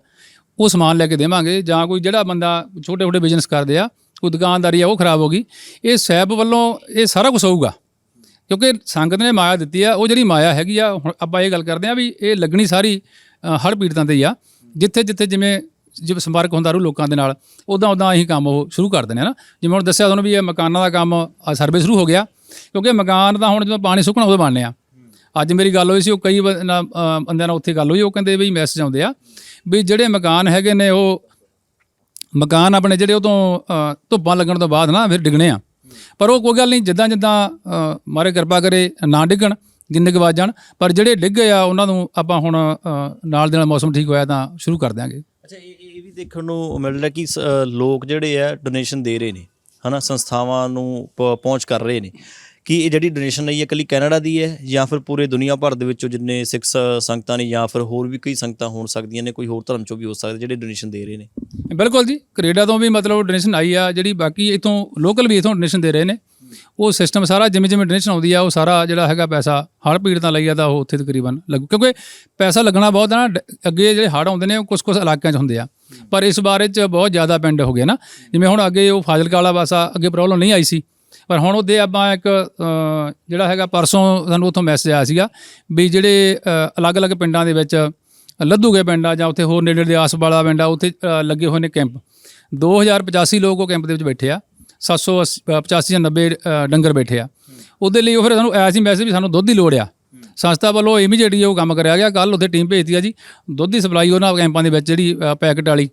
ਉਹ ਸਮਾਨ ਲੈ ਕੇ ਦੇਵਾਂਗੇ, ਜਾਂ ਕੋਈ ਜਿਹੜਾ ਬੰਦਾ ਛੋਟੇ ਛੋਟੇ ਬਿਜ਼ਨਸ ਕਰਦੇ ਆ, ਕੋਈ ਦੁਕਾਨਦਾਰੀ ਆ, ਉਹ ਖਰਾਬ ਹੋ ਗਈ। ਇਹ ਸੈਬ ਵੱਲੋਂ ਇਹ ਸਾਰਾ ਕੁਝ ਹੋਊਗਾ। ਕਿਉਂਕਿ ਸੰਗਤ ਨੇ ਮਾਇਆ ਦਿੱਤੀ ਆ ਉਹ ਜਿਹੜੀ ਮਾਇਆ ਹੈਗੀ ਆ ਹੁਣ ਆਪਾਂ ਇਹ ਗੱਲ ਕਰਦੇ ਆ ਵੀ ਇਹ ਲੱਗਣੀ ਸਾਰੀ ਅ, ਪੀੜਤਾਂ ਤੇ ਹੀ ਆ। ਜਿੱਥੇ ਜਿੱਥੇ ਜਿਵੇਂ ਜਿਵੇਂ ਸੰਪਰਕ ਹੁੰਦਾ ਰੂ ਲੋਕਾਂ ਦੇ ਨਾਲ ਉਦਾਂ ਉਦਾਂ ਅਸੀਂ ਕੰਮ ਉਹ ਸ਼ੁਰੂ ਕਰ ਦਿੰਦੇ ਆ ਨਾ। ਜਿਵੇਂ ਹੁਣ ਦੱਸਿਆ ਤੁਹਾਨੂੰ ਵੀ ਇਹ ਮਕਾਨਾਂ ਦਾ ਕੰਮ ਸਰਵੇ ਸ਼ੁਰੂ ਹੋ ਗਿਆ। ਕਿਉਂਕਿ ਮਕਾਨ ਦਾ ਹੁਣ ਜਦੋਂ ਪਾਣੀ ਸੁੱਕਣਾ ਉਦੋਂ ਬਣਨੇ ਆ। ਅੱਜ ਮੇਰੀ ਗੱਲ ਹੋਈ ਸੀ ਉਹ ਕਈ ਨਾ, ਬੰਦਿਆਂ ਨਾਲ ਉੱਥੇ ਗੱਲ ਹੋਈ ਉਹ ਕਹਿੰਦੇ ਵੀ ਮੈਸੇਜ ਆਉਂਦੇ ਆ ਵੀ ਜਿਹੜੇ ਮਕਾਨ ਹੈਗੇ ਨੇ ਉਹ ਮਕਾਨ ਆਪਣੇ ਜਿਹੜੇ ਉਹ ਤੋਂ ਧੁੱਪਾਂ ਲੱਗਣ ਤੋਂ ਬਾਅਦ ਨਾ ਫਿਰ ਡਿੱਗਣੇ ਆ। ਪਰ ਉਹ ਕੋਈ ਗੱਲ ਨਹੀਂ ਜਿੱਦਾਂ ਜਿੱਦਾਂ ਅ, ਮਾਰੇ ਕਿਰਪਾ ਕਰੇ ਨਾ ਡਿੱਗਣ ਜਿੰਨੇ ਗਵਾ ਜਾਣ। ਪਰ ਜਿਹੜੇ ਡਿੱਗ ਗਏ ਆ ਉਹਨਾਂ ਨੂੰ ਆਪਾਂ ਹੁਣ ਨਾਲ ਦੇ ਨਾਲ ਮੌਸਮ ਠੀਕ ਹੋਇਆ ਤਾਂ ਸ਼ੁਰੂ ਕਰ ਦਿਆਂਗੇ। ਅੱਛਾ ਇਹ ਇਹ ਵੀ ਦੇਖਣ ਨੂੰ ਮਿਲ ਰਿਹਾ ਕਿ ਸ- ਲੋਕ ਜਿਹੜੇ ਆ ਡੋਨੇਸ਼ਨ ਦੇ ਰਹੇ ਨੇ। ਹਨਾ ਸੰਸਥਾਵਾਂ ਨੂੰ ਪਹੁੰਚ ਕਰ ਰਹੇ ਨੇ। ਕਿ ਇਹ ਜਿਹੜੀ ਡੋਨੇਸ਼ਨ ਹੈ ਇਹ ਇਕੱਲੀ ਕੈਨੇਡਾ ਦੀ ਹੈ ਜਾਂ ਫਿਰ ਪੂਰੇ ਦੁਨੀਆ ਭਰ ਦੇ ਵਿੱਚੋਂ ਜਿੰਨੇ ਸਿੱਖ ਸ- ਸੰਗਤਾਂ ਨੇ ਜਾਂ ਫਿਰ ਹੋਰ ਵੀ ਕਈ ਸੰਗਤਾਂ ਹੋਣ ਸਕਦੀਆਂ ਨੇ ਕੋਈ ਹੋਰ ਧਰਮ ਚੋਂ ਵੀ ਹੋ ਸਕਦੇ ਜਿਹੜੇ ਡੋਨੇਸ਼ਨ ਦੇ ਰਹੇ ਨੇ। ਬਿਲਕੁਲ ਜੀ, ਕੈਨੇਡਾ ਤੋਂ ਵੀ ਮਤਲਬ ਡੋਨੇਸ਼ਨ ਆਈ ਆ, ਜਿਹੜੀ ਬਾਕੀ ਇਥੋਂ ਲੋਕਲ ਵੀ ਇਥੋਂ ਡੋਨੇਸ਼ਨ ਦੇ ਰਹੇ ਨੇ। ਉਹ ਸਿਸਟਮ ਸਾਰਾ ਜਿਵੇਂ ਜਿਵੇਂ ਡੋਨੇਸ਼ਨ ਆਉਂਦੀ ਆ, ਉਹ ਸਾਰਾ ਜਿਹੜਾ ਹੈਗਾ ਪੈਸਾ ਹੜ੍ਹ ਪੀੜਤਾਂ ਲਈ ਆ ਤਾਂ ਉਹ ਉੱਥੇ ਤਕਰੀਬਨ ਲੱਗੂ। ਕਿਉਂਕਿ ਪੈਸਾ ਲੱਗਣਾ ਬਹੁਤ ਆ ਨਾ, ਡ- ਅੱਗੇ ਜਿਹੜੇ ਹੜ੍ਹ ਆਉਂਦੇ ਨੇ, ਉਹ ਕੁਝ ਕੁਝ ਇਲਾਕਿਆਂ 'ਚ ਹੁੰਦੇ ਆ। ਪਰ ਇਸ ਬਾਰੇ 'ਚ ਬਹੁਤ ਜ਼ਿਆਦਾ ਪਿੰਡ ਹੋ ਗਏ ਨਾ। ਜਿਵੇਂ ਹੁਣ ਅੱਗੇ ਉਹ ਫਾਜ਼ਿਲਕਾ ਵਾਲਾ ਪਾਸਾ ਅੱਗੇ ਪ੍ਰੋਬਲਮ ਨਹੀਂ ਆਈ ਸੀ। ਪਰ ਹੁਣ ਉਹਦੇ ਆਪਾਂ ਇੱਕ ਜਿਹੜਾ ਹੈਗਾ ਪਰਸੋਂ ਸਾਨੂੰ ਉੱਥੋਂ ਮੈਸੇਜ ਆਇਆ ਸੀਗਾ ਵੀ ਜਿਹੜੇ ਅਲੱਗ-ਅਲੱਗ ਪਿੰਡਾਂ ਦੇ ਵਿੱਚ ਲੱਦੂਗੇ ਪਿੰਡ ਆ ਜਾਂ ਉੱਥੇ ਹੋਰ ਨੇੜੇ ਦੇ ਆਸ-ਪਾਲਾ ਪਿੰਡ ਆ ਉੱਥੇ ਲੱਗੇ ਹੋਏ ਨੇ ਕੈਂਪ। 2085 ਲੋਕ ਉਹ ਕੈਂਪ ਦੇ ਵਿੱਚ ਬੈਠੇ ਆ। 785 ਜਾਂ 90 ਡੰਗਰ ਬੈਠੇ ਆ। ਉਹਦੇ ਲਈ ਉਹ ਫਿਰ ਸਾਨੂੰ ਆਇਆ ਸੀ ਮੈਸੇਜ ਵੀ ਸਾਨੂੰ ਦੁੱਧ ਦੀ ਲੋੜ ਆ। ਸੰਸਥਾ ਵੱਲੋਂ ਇਮੀਡੀਏਟਲੀ ਉਹ ਕੰਮ ਕਰਿਆ ਗਿਆ। ਕੱਲ ਉੱਥੇ ਟੀਮ ਭੇਜਤੀ ਆ ਜੀ। ਦੁੱਧ ਦੀ ਸਪਲਾਈ ਉਹਨਾਂ ਕੈਂਪਾਂ ਦੇ ਵਿੱਚ ਜਿਹੜੀ ਪੈਕਟ ਵਾਲੀ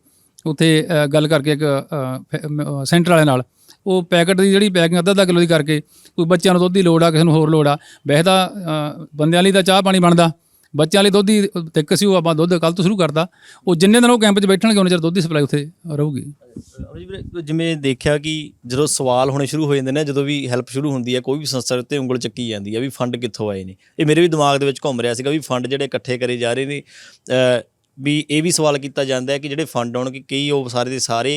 ਉੱਥੇ ਗੱਲ ਕਰਕੇ ਇੱਕ ਅ, ਸੈਂਟਰ ਵਾਲੇ ਨਾਲ। ਉਹ ਪੈਕਟ ਦੀ ਜਿਹੜੀ ਪੈਕਿੰਗ ਅੱਧਾ ਅੱਧਾ ਕਿਲੋ ਦੀ ਕਰਕੇ ਕੋਈ ਬੱਚਿਆਂ ਨੂੰ ਦੁੱਧ ਦੀ ਲੋੜ ਆ ਕਿਸੇ ਨੂੰ ਹੋਰ ਲੋੜ ਆ। ਵੈਸੇ ਤਾਂ ਬੰਦਿਆਂ ਲਈ ਤਾਂ ਚਾਹ ਪਾਣੀ ਬਣਦਾ। ਬੱਚਿਆਂ ਲਈ ਦੁੱਧ ਦੀ ਤਿੱਕ ਸੀ ਉਹ ਆਪਾਂ ਦੁੱਧ ਕੱਲ ਤੋਂ ਸ਼ੁਰੂ ਕਰਦਾ ਉਹ ਜਿੰਨੇ ਦਿਨ ਉਹ ਕੈਂਪ 'ਚ ਬੈਠਣਗੇ, ਉਹਨਾਂ ਚਿਰ ਦੁੱਧ ਦੀ ਸਪਲਾਈ ਉੱਥੇ ਰਹੂਗੀ। ਜਿਵੇਂ ਦੇਖਿਆ ਕਿ ਜਦੋਂ ਸਵਾਲ ਹੋਣੇ ਸ਼ੁਰੂ ਹੋ ਜਾਂਦੇ ਨੇ, ਜਦੋਂ ਵੀ ਹੈਲਪ ਸ਼ੁਰੂ ਹੁੰਦੀ ਹੈ, ਕੋਈ ਵੀ ਸੰਸਥਾ ਦੇ ਉੱਤੇ ਉਂਗਲ ਚੱਕੀ ਜਾਂਦੀ ਹੈ ਵੀ ਫੰਡ ਕਿੱਥੋਂ ਆਏ ਨੇ। ਇਹ ਮੇਰੇ ਵੀ ਦਿਮਾਗ ਦੇ ਵਿੱਚ ਘੁੰਮ ਰਿਹਾ ਸੀਗਾ ਵੀ ਫੰਡ ਜਿਹੜੇ ਇਕੱਠੇ ਕਰੇ ਜਾ ਰਹੇ ਨੇ ਵੀ ਇਹ ਵੀ ਸਵਾਲ ਕੀਤਾ ਜਾਂਦਾ ਹੈ ਕਿ ਜਿਹੜੇ ਫੰਡ ਆਉਣਗੇ, ਕਈ ਉਹ ਸਾਰੇ ਦੇ ਸਾਰੇ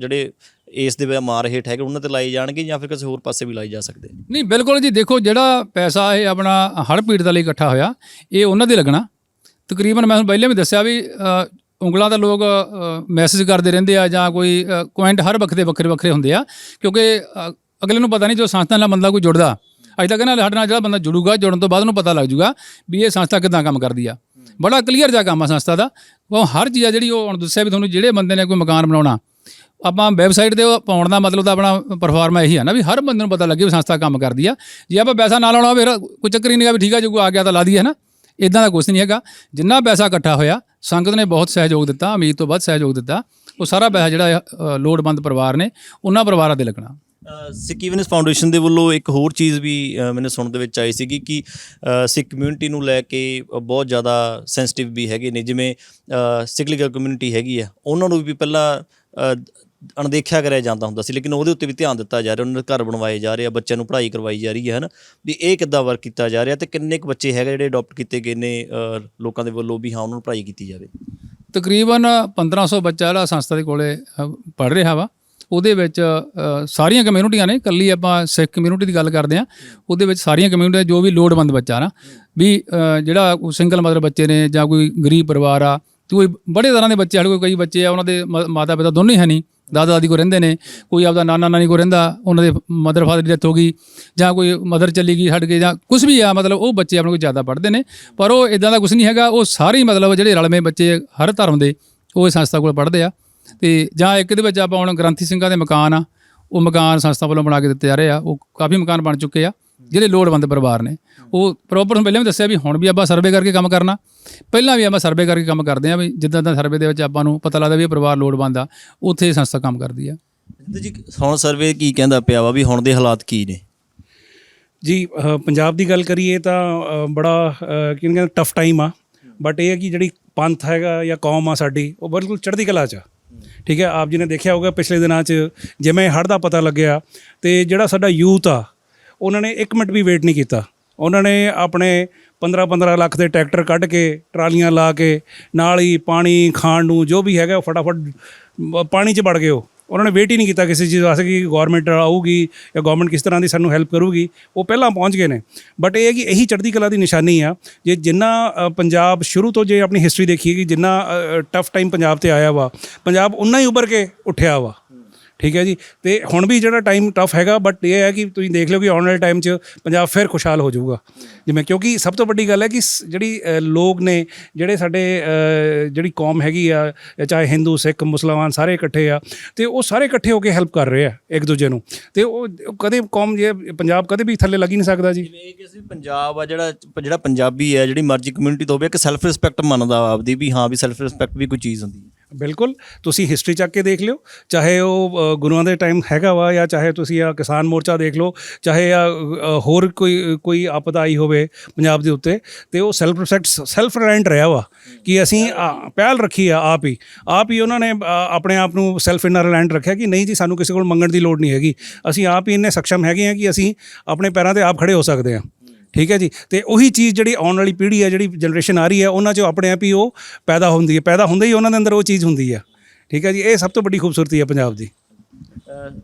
ਜਿਹੜੇ ਇਸ ਦੇ ਮਾਰ ਹੇਠ ਹੈਗੇ, ਉਹਨਾਂ ਤੇ ਲਾਏ ਜਾਣਗੇ ਜਾਂ ਫਿਰ ਕਿਸੇ ਹੋਰ ਪਾਸੇ ਵੀ ਲਾਏ ਜਾ ਸਕਦੇ ਨਹੀਂ, ਬਿਲਕੁਲ ਜੀ, ਦੇਖੋ ਜਿਹੜਾ ਪੈਸਾ ਇਹ ਆਪਣਾ ਹੜ੍ਹ ਪੀੜਤਾਂ ਲਈ ਇਕੱਠਾ ਹੋਇਆ, ਇਹ ਉਹਨਾਂ ਦੇ ਲੱਗਣਾ। ਤਕਰੀਬਨ ਮੈਂ ਤੁਹਾਨੂੰ ਪਹਿਲਾਂ ਵੀ ਦੱਸਿਆ ਵੀ ਉਂਗਲਾਂ ਦਾ ਲੋਕ ਮੈਸੇਜ ਕਰਦੇ ਰਹਿੰਦੇ ਆ ਜਾਂ ਕੋਈ ਕੁਆਇੰਟ ਹਰ ਵਕਤ ਦੇ ਵੱਖਰੇ ਵੱਖਰੇ ਹੁੰਦੇ ਆ, ਕਿਉਂਕਿ ਅਗਲੇ ਨੂੰ ਪਤਾ ਨਹੀਂ ਜੋ ਸੰਸਥਾ ਨਾਲ ਬੰਦਾ ਕੋਈ ਜੁੜਦਾ। ਅੱਜ ਤੱਕ ਨਾ ਸਾਡੇ ਨਾਲ ਜਿਹੜਾ ਬੰਦਾ ਜੁੜੂਗਾ, ਜੁੜਨ ਤੋਂ ਬਾਅਦ ਉਹਨੂੰ ਪਤਾ ਲੱਗ ਜੂਗਾ ਵੀ ਇਹ ਸੰਸਥਾ ਕਿਦਾਂ ਕੰਮ ਕਰਦੀ ਆ। ਬੜਾ ਕਲੀਅਰ ਜਿਹਾ ਕੰਮ ਆ ਸੰਸਥਾ ਦਾ। ਉਹ ਹਰ ਚੀਜ਼ ਆ ਜਿਹੜੀ ਉਹ ਹੁਣ ਦੱਸਿਆ ਵੀ ਤੁਹਾਨੂੰ ਜਿਹੜੇ ਬੰਦੇ ਨੇ ਕੋਈ ਮਕਾਨ ਬਣਾਉਣਾ ਆਪਾਂ ਵੈਬਸਾਈਟ ਤੇ ਪਾਉਣ ਦਾ ਮਤਲਬ ਤਾਂ ਆਪਣਾ ਪਰਫਾਰਮਾ ਇਹੀ ਆ ਨਾ ਵੀ ਹਰ ਬੰਦੇ ਨੂੰ ਪਤਾ ਲੱਗੇ ਵੀ ਸੰਸਥਾ ਕੰਮ ਕਰਦੀ ਆ। ਜੇ ਆਪਾਂ ਪੈਸਾ ਨਾ ਲਾਉਣਾ ਫਿਰ ਕੋਈ ਚੱਕਰ ਹੀ ਨਹੀਂਗਾ ਵੀ ਠੀਕ ਆ ਜੇ ਕੋਈ ਆ ਗਿਆ ਤਾਂ ਲਾ ਦਈਏ ਨਾ ਇਦਾਂ ਦਾ ਕੁਝ ਨਹੀਂ ਹੈਗਾ। ਜਿੰਨਾ ਪੈਸਾ ਇਕੱਠਾ ਹੋਇਆ ਸੰਗਤ ਨੇ ਬਹੁਤ ਸਹਿਯੋਗ ਦਿੱਤਾ ਅਮੀਰ ਤੋਂ ਵੱਧ ਸਹਿਯੋਗ ਦਿੱਤਾ। ਉਹ ਸਾਰਾ ਪੈਸਾ ਜਿਹੜਾ ਅ, ਲੋੜਵੰਦ ਪਰਿਵਾਰ ਨੇ ਉਹਨਾਂ ਪਰਿਵਾਰਾਂ ਤੇ ਲੱਗਣਾ। ਅ, ਸਿੱਖ ਇਵਨਸ ਫਾਊਂਡੇਸ਼ਨ ਦੇ ਵੱਲੋਂ ਇੱਕ ਹੋਰ ਚੀਜ਼ ਵੀ ਮੈਨੂੰ ਸੁਣਨ ਦੇ ਵਿੱਚ ਆਈ ਸੀਗੀ ਕਿ ਸਿੱਖ ਕਮਿਊਨਿਟੀ ਨੂੰ ਲੈ ਕੇ ਬਹੁਤ ਜ਼ਿਆਦਾ ਸੈਂਸਿਟਿਵ ਵੀ ਹੈਗੇ ਨੇ। ਜਿਵੇਂ ਸਿੱਖ ਸਿਕਲੀਕਲ ਕਮਿਊਨਿਟੀ ਹੈਗੀ ਆ ਉਹਨਾਂ ਨੂੰ ਵੀ ਪਹਿਲਾਂ ਅਣਦੇਖਿਆ ਕਰਿਆ ਜਾਂਦਾ ਹੁੰਦਾ ਸੀ ਲੇਕਿਨ ਉਹਦੇ ਉੱਤੇ ਵੀ ਧਿਆਨ ਦਿੱਤਾ ਜਾ ਰਿਹਾ ਉਹਨਾਂ ਦੇ ਘਰ ਬਣਵਾਏ ਜਾ ਰਹੇ ਆ ਬੱਚਿਆਂ ਨੂੰ ਪੜ੍ਹਾਈ ਕਰਵਾਈ ਜਾ ਰਹੀ ਹੈ ਹਨ? ਵੀ ਇਹ ਕਿੱਦਾਂ ਵਰਕ ਕੀਤਾ ਜਾ ਰਿਹਾ ਤੇ ਕਿੰਨੇ ਕੁ ਬੱਚੇ ਹੈਗੇ ਜਿਹੜੇ ਅਡਾਪਟ ਕੀਤੇ ਗਏ ਨੇ ਅ, ਲੋਕਾਂ ਦੇ ਵੱਲੋਂ ਵੀ ਹਾਂ ਉਹਨਾਂ ਨੂੰ ਪੜ੍ਹਾਈ ਕੀਤੀ ਜਾਵੇ? ਤਕਰੀਬਨ 1500 ਬੱਚਾ ਜਿਹੜਾ ਸੰਸਥਾ ਦੇ ਕੋਲੇ ਪੜ ਰਿਹਾ ਵਾ ਉਹਦੇ ਵਿੱਚ ਅ, ਸਾਰੀਆਂ ਕਮਿਊਨਿਟੀਆਂ ਨੇ ਕੱਲੀ ਆਪਾਂ ਸਿੱਖ ਕਮਿਊਨਿਟੀ ਦੀ ਗੱਲ ਕਰਦੇ ਆ ਉਹਦੇ ਵਿੱਚ ਸਾਰੀਆਂ ਕਮਿਊਨਿਟੀਆਂ ਜੋ ਵੀ ਲੋੜਵੰਦ ਬੱਚਾ ਨਾ ਵੀ ਅ, ਜਿਹੜਾ ਸਿੰਗਲ ਮਦਰ ਬੱਚੇ ਨੇ ਜਾਂ ਕੋਈ ਗਰੀਬ ਪਰਿਵਾਰ ਆ ਤੇ ਕੋਈ ਬੜੇ ਤਰ੍ਹਾਂ ਦੇ ਬੱਚੇ ਸਾਡੇ ਕੋਲ ਕਈ ਬੱਚੇ ਆ ਉਹਨਾਂ ਦੇ ਮਾਤਾ ਪਿਤਾ ਦੋਨੇ ਹੈ ਨਹੀਂ ਦਾਦਾ ਦਾਦੀ ਕੋ ਰਹਿੰਦੇ ਨੇ, ਕੋਈ ਆਪਦਾ ਨਾਨਾ ਨਾਨੀ ਕੋ ਰਹਿੰਦਾ, ਉਹਨਾਂ ਦੇ ਮਦਰ ਫਾਦਰ ਦੀ ਡੈਥ ਹੋ ਗਈ, ਜਾਂ ਕੋਈ ਮਦਰ ਚਲੀ ਗਈ ਛੱਡ ਕੇ ਜਾਂ ਕੁਝ ਵੀ ਆ, ਮਤਲਬ ਉਹ ਬੱਚੇ ਆਪਣੇ ਕੋਲ ਜ਼ਿਆਦਾ ਪੜ੍ਹਦੇ ਨੇ, ਪਰ ਉਹ ਇਦਾਂ ਦਾ ਕੁਝ ਨਹੀਂ ਹੈਗਾ, ਉਹ ਸਾਰੇ ਹੀ ਮਤਲਬ ਜਿਹੜੇ ਰਲਵੇਂ ਬੱਚੇ ਹਰ ਧਰਮ ਦੇ, ਉਹ ਇਸ ਸੰਸਥਾ ਕੋਲ ਪੜ੍ਹਦੇ ਆ। ਤੇ ਜਾਂ ਇੱਕ ਦੇ ਵਿੱਚ ਆਪਾਂ ਹੁਣ ਗ੍ਰੰਥੀ ਸਿੰਘਾਂ ਦੇ ਮਕਾਨ ਆ, ਉਹ ਮਕਾਨ ਸੰਸਥਾ ਵੱਲੋਂ ਬਣਾ ਕੇ ਦਿੱਤੇ ਜਾ ਰਹੇ ਆ, ਉਹ ਕਾਫੀ ਮਕਾਨ ਬਣ ਚੁੱਕੇ ਆ। ਜਿਹੜੇ ਲੋੜਵੰਦ ਪਰਿਵਾਰ ਨੇ ਉਹ ਪ੍ਰੋਪਰ ਪਹਿਲਾਂ ਵੀ ਦੱਸਿਆ ਵੀ ਹੁਣ ਵੀ ਆਪਾਂ ਸਰਵੇ ਕਰਕੇ ਕੰਮ ਕਰਨਾ। ਪਹਿਲਾਂ ਵੀ ਆਪਾਂ ਸਰਵੇ ਕਰਕੇ ਕੰਮ ਕਰਦੇ ਆ ਵੀ ਜਿੱਦਾਂ ਦਾ ਸਰਵੇ ਦੇ ਵਿੱਚ ਆਪਾਂ ਨੂੰ ਪਤਾ ਲੱਗਦਾ ਵੀ ਇਹ ਪਰਿਵਾਰ ਲੋੜਵੰਦ ਆ ਉੱਥੇ ਇਹ ਸੰਸਥਾ ਕੰਮ ਕਰਦੀ ਆ। ਜੀ ਹੁਣ ਸਰਵੇ ਕੀ ਕਹਿੰਦਾ ਪਿਆ ਵਾ ਵੀ ਹੁਣ ਦੇ ਹਾਲਾਤ ਕੀ ਨੇ? ਜੀ ਪੰਜਾਬ ਦੀ ਗੱਲ ਕਰੀਏ ਤਾਂ ਬੜਾ ਅ, ਕੀ ਕਹਿੰਦੇ ਟਫ ਟਾਈਮ ਆ। ਬਟ ਇਹ ਹੈ ਕਿ ਜਿਹੜੀ ਪੰਥ ਹੈਗਾ ਜਾਂ ਕੌਮ ਆ ਸਾਡੀ ਉਹ ਬਿਲਕੁਲ ਚੜ੍ਹਦੀ ਕਲਾ 'ਚ ਆ। ਠੀਕ ਹੈ ਆਪ ਜੀ ਨੇ ਦੇਖਿਆ ਹੋਗਾ ਪਿਛਲੇ ਦਿਨਾਂ 'ਚ ਜਿਵੇਂ ਹੜ੍ਹ ਦਾ ਪਤਾ ਲੱਗਿਆ ਤੇ ਜਿਹੜਾ ਸਾਡਾ ਯੂਥ ਆ ਉਹਨਾਂ ਨੇ 1 ਮਿੰਟ ਵੀ ਵੇਟ ਨਹੀਂ ਕੀਤਾ। ਉਹਨਾਂ ਨੇ ਆਪਣੇ 15-15 ਲੱਖ ਦੇ ਟਰੈਕਟਰ ਕੱਢ ਕੇ, ਟਰਾਲੀਆਂ ਲਾ ਕੇ, ਨਾਲ ਹੀ ਪਾਣੀ, ਖਾਣ ਨੂੰ ਜੋ ਵੀ ਹੈਗਾ ਉਹ ਫਟਾਫਟ ਪਾਣੀ 'ਚ ਵੜ ਗਏ ਉਹ। ਉਹਨਾਂ ਨੇ ਵੇਟ ਹੀ ਨਹੀਂ ਕੀਤਾ ਕਿਸੇ ਚੀਜ਼ ਵਾਸਤੇ ਕਿ ਗਵਰਨਮੈਂਟ ਆਊਗੀ ਜਾਂ ਗਵਰਨਮੈਂਟ ਕਿਸ ਤਰ੍ਹਾਂ ਦੀ ਸਾਨੂੰ ਹੈਲਪ ਕਰੂਗੀ। ਉਹ ਪਹਿਲਾਂ ਪਹੁੰਚ ਗਏ ਨੇ। ਬਟ ਇਹ ਹੈ ਕਿ ਇਹੀ ਚੜ੍ਹਦੀ ਕਲਾ ਦੀ ਨਿਸ਼ਾਨੀ ਆ। ਜੇ ਜਿੰਨਾ ਪੰਜਾਬ ਸ਼ੁਰੂ ਤੋਂ ਜੇ ਆਪਣੀ ਹਿਸਟਰੀ ਦੇਖੀਏ ਕਿ ਜਿੰਨਾ ਟਫ ਟਾਈਮ ਪੰਜਾਬ ਤੇ ਆਇਆ ਵਾ, ਪੰਜਾਬ ਉਨਾ ਹੀ ਉੱਭਰ ਕੇ ਉੱਠਿਆ ਵਾ। ਠੀਕ ਹੈ ਜੀ? ਤੇ ਹੁਣ ਵੀ ਜਿਹੜਾ ਟਾਈਮ ਟਫ ਹੈਗਾ ਬਟ ਇਹ ਹੈ ਕਿ ਤੁਸੀਂ ਦੇਖ ਲਿਓ ਕਿ ਆਉਣ ਵਾਲੇ ਟਾਈਮ 'ਚ ਪੰਜਾਬ ਫਿਰ ਖੁਸ਼ਹਾਲ ਹੋ ਜਾਊਗਾ। ਜਿਵੇਂ ਕਿਉਂਕਿ ਸਭ ਤੋਂ ਵੱਡੀ ਗੱਲ ਹੈ ਕਿ ਸ- ਜਿਹੜੀ ਲੋਕ ਨੇ, ਜਿਹੜੇ ਸਾਡੇ ਜਿਹੜੀ ਕੌਮ ਹੈਗੀ ਆ, ਚਾਹੇ ਹਿੰਦੂ, ਸਿੱਖ, ਮੁਸਲਮਾਨ ਸਾਰੇ ਇਕੱਠੇ ਆ, ਤੇ ਉਹ ਸਾਰੇ ਇਕੱਠੇ ਹੋ ਕੇ ਹੈਲਪ ਕਰ ਰਹੇ ਆ ਇੱਕ ਦੂਜੇ ਨੂੰ। ਤੇ ਉਹ ਕਦੇ ਕੌਮ ਜੇ, ਪੰਜਾਬ ਕਦੇ ਵੀ ਥੱਲੇ ਲੱਗ ਹੀ ਨਹੀਂ ਸਕਦਾ ਜੀ। ਜਿਵੇਂ ਕਿ ਅਸੀਂ ਪੰਜਾਬ ਆ, ਜਿਹੜਾ ਜਿਹੜਾ ਪੰਜਾਬੀ ਹੈ ਜਿਹੜੀ ਮਰਜ਼ੀ ਕਮਿਊਨਿਟੀ ਤੋਂ ਹੋਵੇ, ਇੱਕ ਸੈਲਫ ਰਿਸਪੈਕਟ ਮੰਨਦਾ ਵਾ ਆਪਦੀ ਵੀ ਹਾਂ ਵੀ ਸੈਲਫ ਰਿਸਪੈਕਟ ਵੀ ਕੋਈ ਚੀਜ਼ ਹੁੰਦੀ ਹੈ ਬਿਲਕੁਲ, ਤੁਸੀਂ ਹਿਸਟਰੀ ਚੱਕ ਕੇ ਦੇਖ ਲਿਓ, ਚਾਹੇ ਉਹ ਗੁਰੂਆਂ ਦੇ ਟਾਈਮ ਹੈਗਾ ਵਾ ਜਾਂ ਚਾਹੇ ਤੁਸੀਂ ਆ ਕਿਸਾਨ ਮੋਰਚਾ ਦੇਖ ਲਓ, ਚਾਹੇ ਆ ਹੋਰ ਕੋਈ ਕੋਈ ਆਪਦਾ ਆਈ ਹੋਵੇ ਪੰਜਾਬ ਦੇ ਉੱਤੇ, ਤੇ ਉਹ ਸੈਲਫ ਰਿਸਪੈਕਟ ਸੈਲਫ ਰਿਲਾਇੰਟ ਰਿਹਾ ਵਾ ਕਿ ਅਸੀਂ ਪਹਿਲ ਰੱਖੀ ਆ ਆਪ ਹੀ। ਆਪ ਹੀ ਉਹਨਾਂ ਨੇ ਆਪਣੇ ਆਪ ਨੂੰ ਸੈਲਫ ਇਨਰ ਰਿਲਾਇੰਟ ਰੱਖਿਆ ਕਿ ਨਹੀਂ ਜੀ, ਸਾਨੂੰ ਕਿਸੇ ਕੋਲ ਮੰਗਣ ਦੀ ਲੋੜ ਨਹੀਂ ਹੈਗੀ। ਅਸੀਂ ਆਪ ਹੀ ਇੰਨੇ ਸક્ષਮ ਹੈਗੇ ਆ ਕਿ ਅਸੀਂ ਆਪਣੇ ਪੈਰਾਂ ਤੇ ਆਪ ਖੜੇ ਹੋ ਸਕਦੇ ਹਾਂ ਠੀਕ ਹੈ ਜੀ? ਤੇ ਉਹੀ ਚੀਜ਼ ਜਿਹੜੀ ਆਉਣ ਵਾਲੀ ਪੀੜ੍ਹੀ ਹੈ ਜਿਹੜੀ ਜਨਰੇਸ਼ਨ ਆ ਰਹੀ ਹੈ, ਉਹਨਾਂ 'ਚੋਂ ਆਪਣੇ ਆਪ ਹੀ ਉਹ ਪੈਦਾ ਹੁੰਦੀ ਹੈ। ਪੈਦਾ ਹੁੰਦੇ ਹੀ ਉਹਨਾਂ ਦੇ ਅੰਦਰ ਉਹ ਚੀਜ਼ ਹੁੰਦੀ ਹੈ ਠੀਕ ਹੈ ਜੀ? ਇਹ ਸਭ ਤੋਂ ਵੱਡੀ ਖੂਬਸੂਰਤੀ ਹੈ ਪੰਜਾਬ ਦੀ।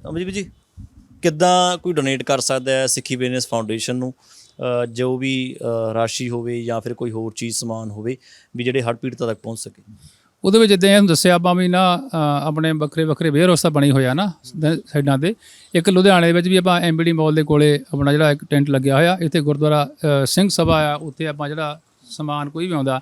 ਅਮਜੀਤ ਜੀ, ਕਿੱਦਾਂ ਕੋਈ ਡੋਨੇਟ ਕਰ ਸਕਦਾ ਹੈ ਸਿੱਖੀ ਬਿਜ਼ਨਸ ਫਾਊਂਡੇਸ਼ਨ ਨੂੰ? ਜੋ ਵੀ ਰਾਸ਼ੀ ਹੋਵੇ ਜਾਂ ਫਿਰ ਕੋਈ ਹੋਰ ਚੀਜ਼, ਸਮਾਨ ਹੋਵੇ, ਵੀ ਜਿਹੜੇ ਹੜ੍ਹ ਪੀੜਤਾਂ ਤੱਕ ਪਹੁੰਚ ਸਕੇ। ਉਹਦੇ ਵਿੱਚ ਇਦਾਂ ਇਹ ਦੱਸਿਆ ਆਪਾਂ ਵੀ ਨਾ ਆਪਣੇ ਵੱਖਰੇ ਵੱਖਰੇ ਵੇਅਰ ਹਾਊਸ ਤਾਂ ਬਣੀ ਹੋਇਆ ਨਾ ਸਾਈਡਾਂ ਤੇ। ਇੱਕ ਲੁਧਿਆਣੇ ਵਿੱਚ ਵੀ ਆਪਾਂ ਐਮਬੀਡੀ ਮਾਲ ਦੇ ਕੋਲੇ ਆਪਣਾ ਜਿਹੜਾ ਇੱਕ ਟੈਂਟ ਲੱਗਿਆ ਹੋਇਆ ਇੱਥੇ ਗੁਰਦੁਆਰਾ ਸਿੰਘ ਸਭਾ ਆ ਉੱਥੇ ਆਪਾਂ ਜਿਹੜਾ ਸਮਾਨ ਕੋਈ ਵੀ ਆਉਂਦਾ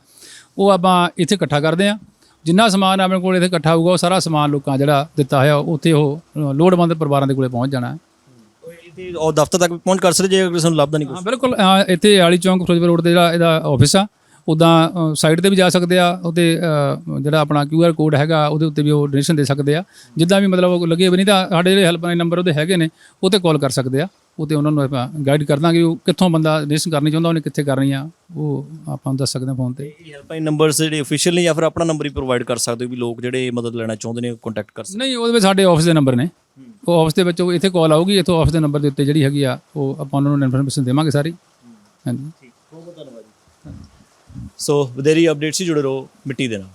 ਉਹ ਆਪਾਂ ਇੱਥੇ ਇਕੱਠਾ ਕਰਦੇ ਆ। ਜਿੰਨਾ ਸਮਾਨ ਆਪਣੇ ਕੋਲ ਇੱਥੇ ਇਕੱਠਾ ਹੋਊਗਾ ਉਹ ਸਾਰਾ ਸਮਾਨ ਲੋਕਾਂ ਜਿਹੜਾ ਦਿੱਤਾ ਹੋਇਆ ਉੱਥੇ ਉਹ ਲੋੜਵੰਦ ਪਰਿਵਾਰਾਂ ਦੇ ਕੋਲੇ ਪਹੁੰਚ ਜਾਣਾ। ਹੈ ਉਹ ਦਫ਼ਤਰ ਤੱਕ ਪਹੁੰਚ ਕਰ ਸਕਦੇ ਜੇ ਕਿਸੇ ਨੂੰ ਲੱਭਦਾ ਨਹੀਂ ਹਾਂ ਕੁਛ? ਬਿਲਕੁਲ ਇੱਥੇ ਆਲੀ ਚੌਂਕ ਫਿਰੋਜ਼ਪੁਰ ਰੋਡ ਤੇ ਜਿਹੜਾ ਇਹਦਾ ਆਫਿਸ ਆ ਉਦਾਂ ਸਾਈਟ ਤੇ ਵੀ ਜਾ ਸਕਦੇ ਆ ਉਹਤੇ ਅ, ਜਿਹੜਾ ਆਪਣਾ QR ਕੋਡ ਹੈਗਾ ਉਹਦੇ ਉੱਤੇ ਵੀ ਉਹ ਡੋਨੇਸ਼ਨ ਦੇ ਸਕਦੇ ਆ। ਜਿੱਦਾਂ ਵੀ ਮਤਲਬ ਉਹ ਲੱਗੇ ਵੀ ਨਹੀਂ ਤਾਂ ਸਾਡੇ ਜਿਹੜੇ ਹੈਲਪਲਾਈਨ ਨੰਬਰ ਉਹਦੇ ਹੈਗੇ ਨੇ ਉਹ ਤੇ ਕਾਲ ਕਰ ਸਕਦੇ ਆ। ਉਹ ਤੇ ਉਹਨਾਂ ਨੂੰ ਆਪਾਂ ਗਾਈਡ ਕਰ ਦਾਂਗੇ ਉਹ ਕਿੱਥੋਂ ਬੰਦਾ ਡੋਨੇਸ਼ਨ ਕਰਨੀ ਚਾਹੁੰਦਾ ਉਹਨੇ ਕਿੱਥੇ ਕਰਨੀ ਆ ਉਹ ਆਪਾਂ ਨੂੰ ਦੱਸ ਸਕਦੇ ਆ ਫੋਨ ਤੇ। ਹੈਲਪਲਾਈਨ ਨੰਬਰਸ ਜਿਹੜੇ ਅਫੀਸ਼ੀਅਲ ਨੇ ਜਾਂ ਫਿਰ ਆਪਣਾ ਨੰਬਰ ਹੀ ਪ੍ਰੋਵਾਈਡ ਕਰ ਸਕਦੇ ਹੋ ਵੀ ਲੋਕ ਜਿਹੜੇ ਮਦਦ ਲੈਣਾ ਚਾਹੁੰਦੇ ਨੇ ਕੰਟੈਕਟ ਕਰ ਸਕਦੇ ਨਹੀਂ ਉਹਦੇ ਵਿੱਚ ਸਾਡੇ ਆਫਿਸ ਦੇ ਨੰਬਰ ਨੇ। ਉਹ ਆਫਿਸ ਦੇ ਵਿੱਚ ਉਹ ਇੱਥੇ ਕਾਲ ਆਊਗੀ ਇੱਥੋਂ ਆਫਿਸ ਦੇ ਨੰਬਰ ਦੇ ਉੱਤੇ ਜਿਹੜੀ ਹੈਗੀ ਆ ਉਹ ਆਪਾਂ ਉਹਨਾਂ ਨੂੰ ਇਨਫੋਰਮੇਸ਼ਨ ਦੇਵਾਂਗੇ ਸਾਰੀ। ਹਾਂਜੀ। ਸੋ ਵਧੇਰੀ ਅਪਡੇਟਸ ਹੀ ਜੁੜੇ ਰਹੋ ਮਿੱਟੀ ਦੇ ਨਾਲ।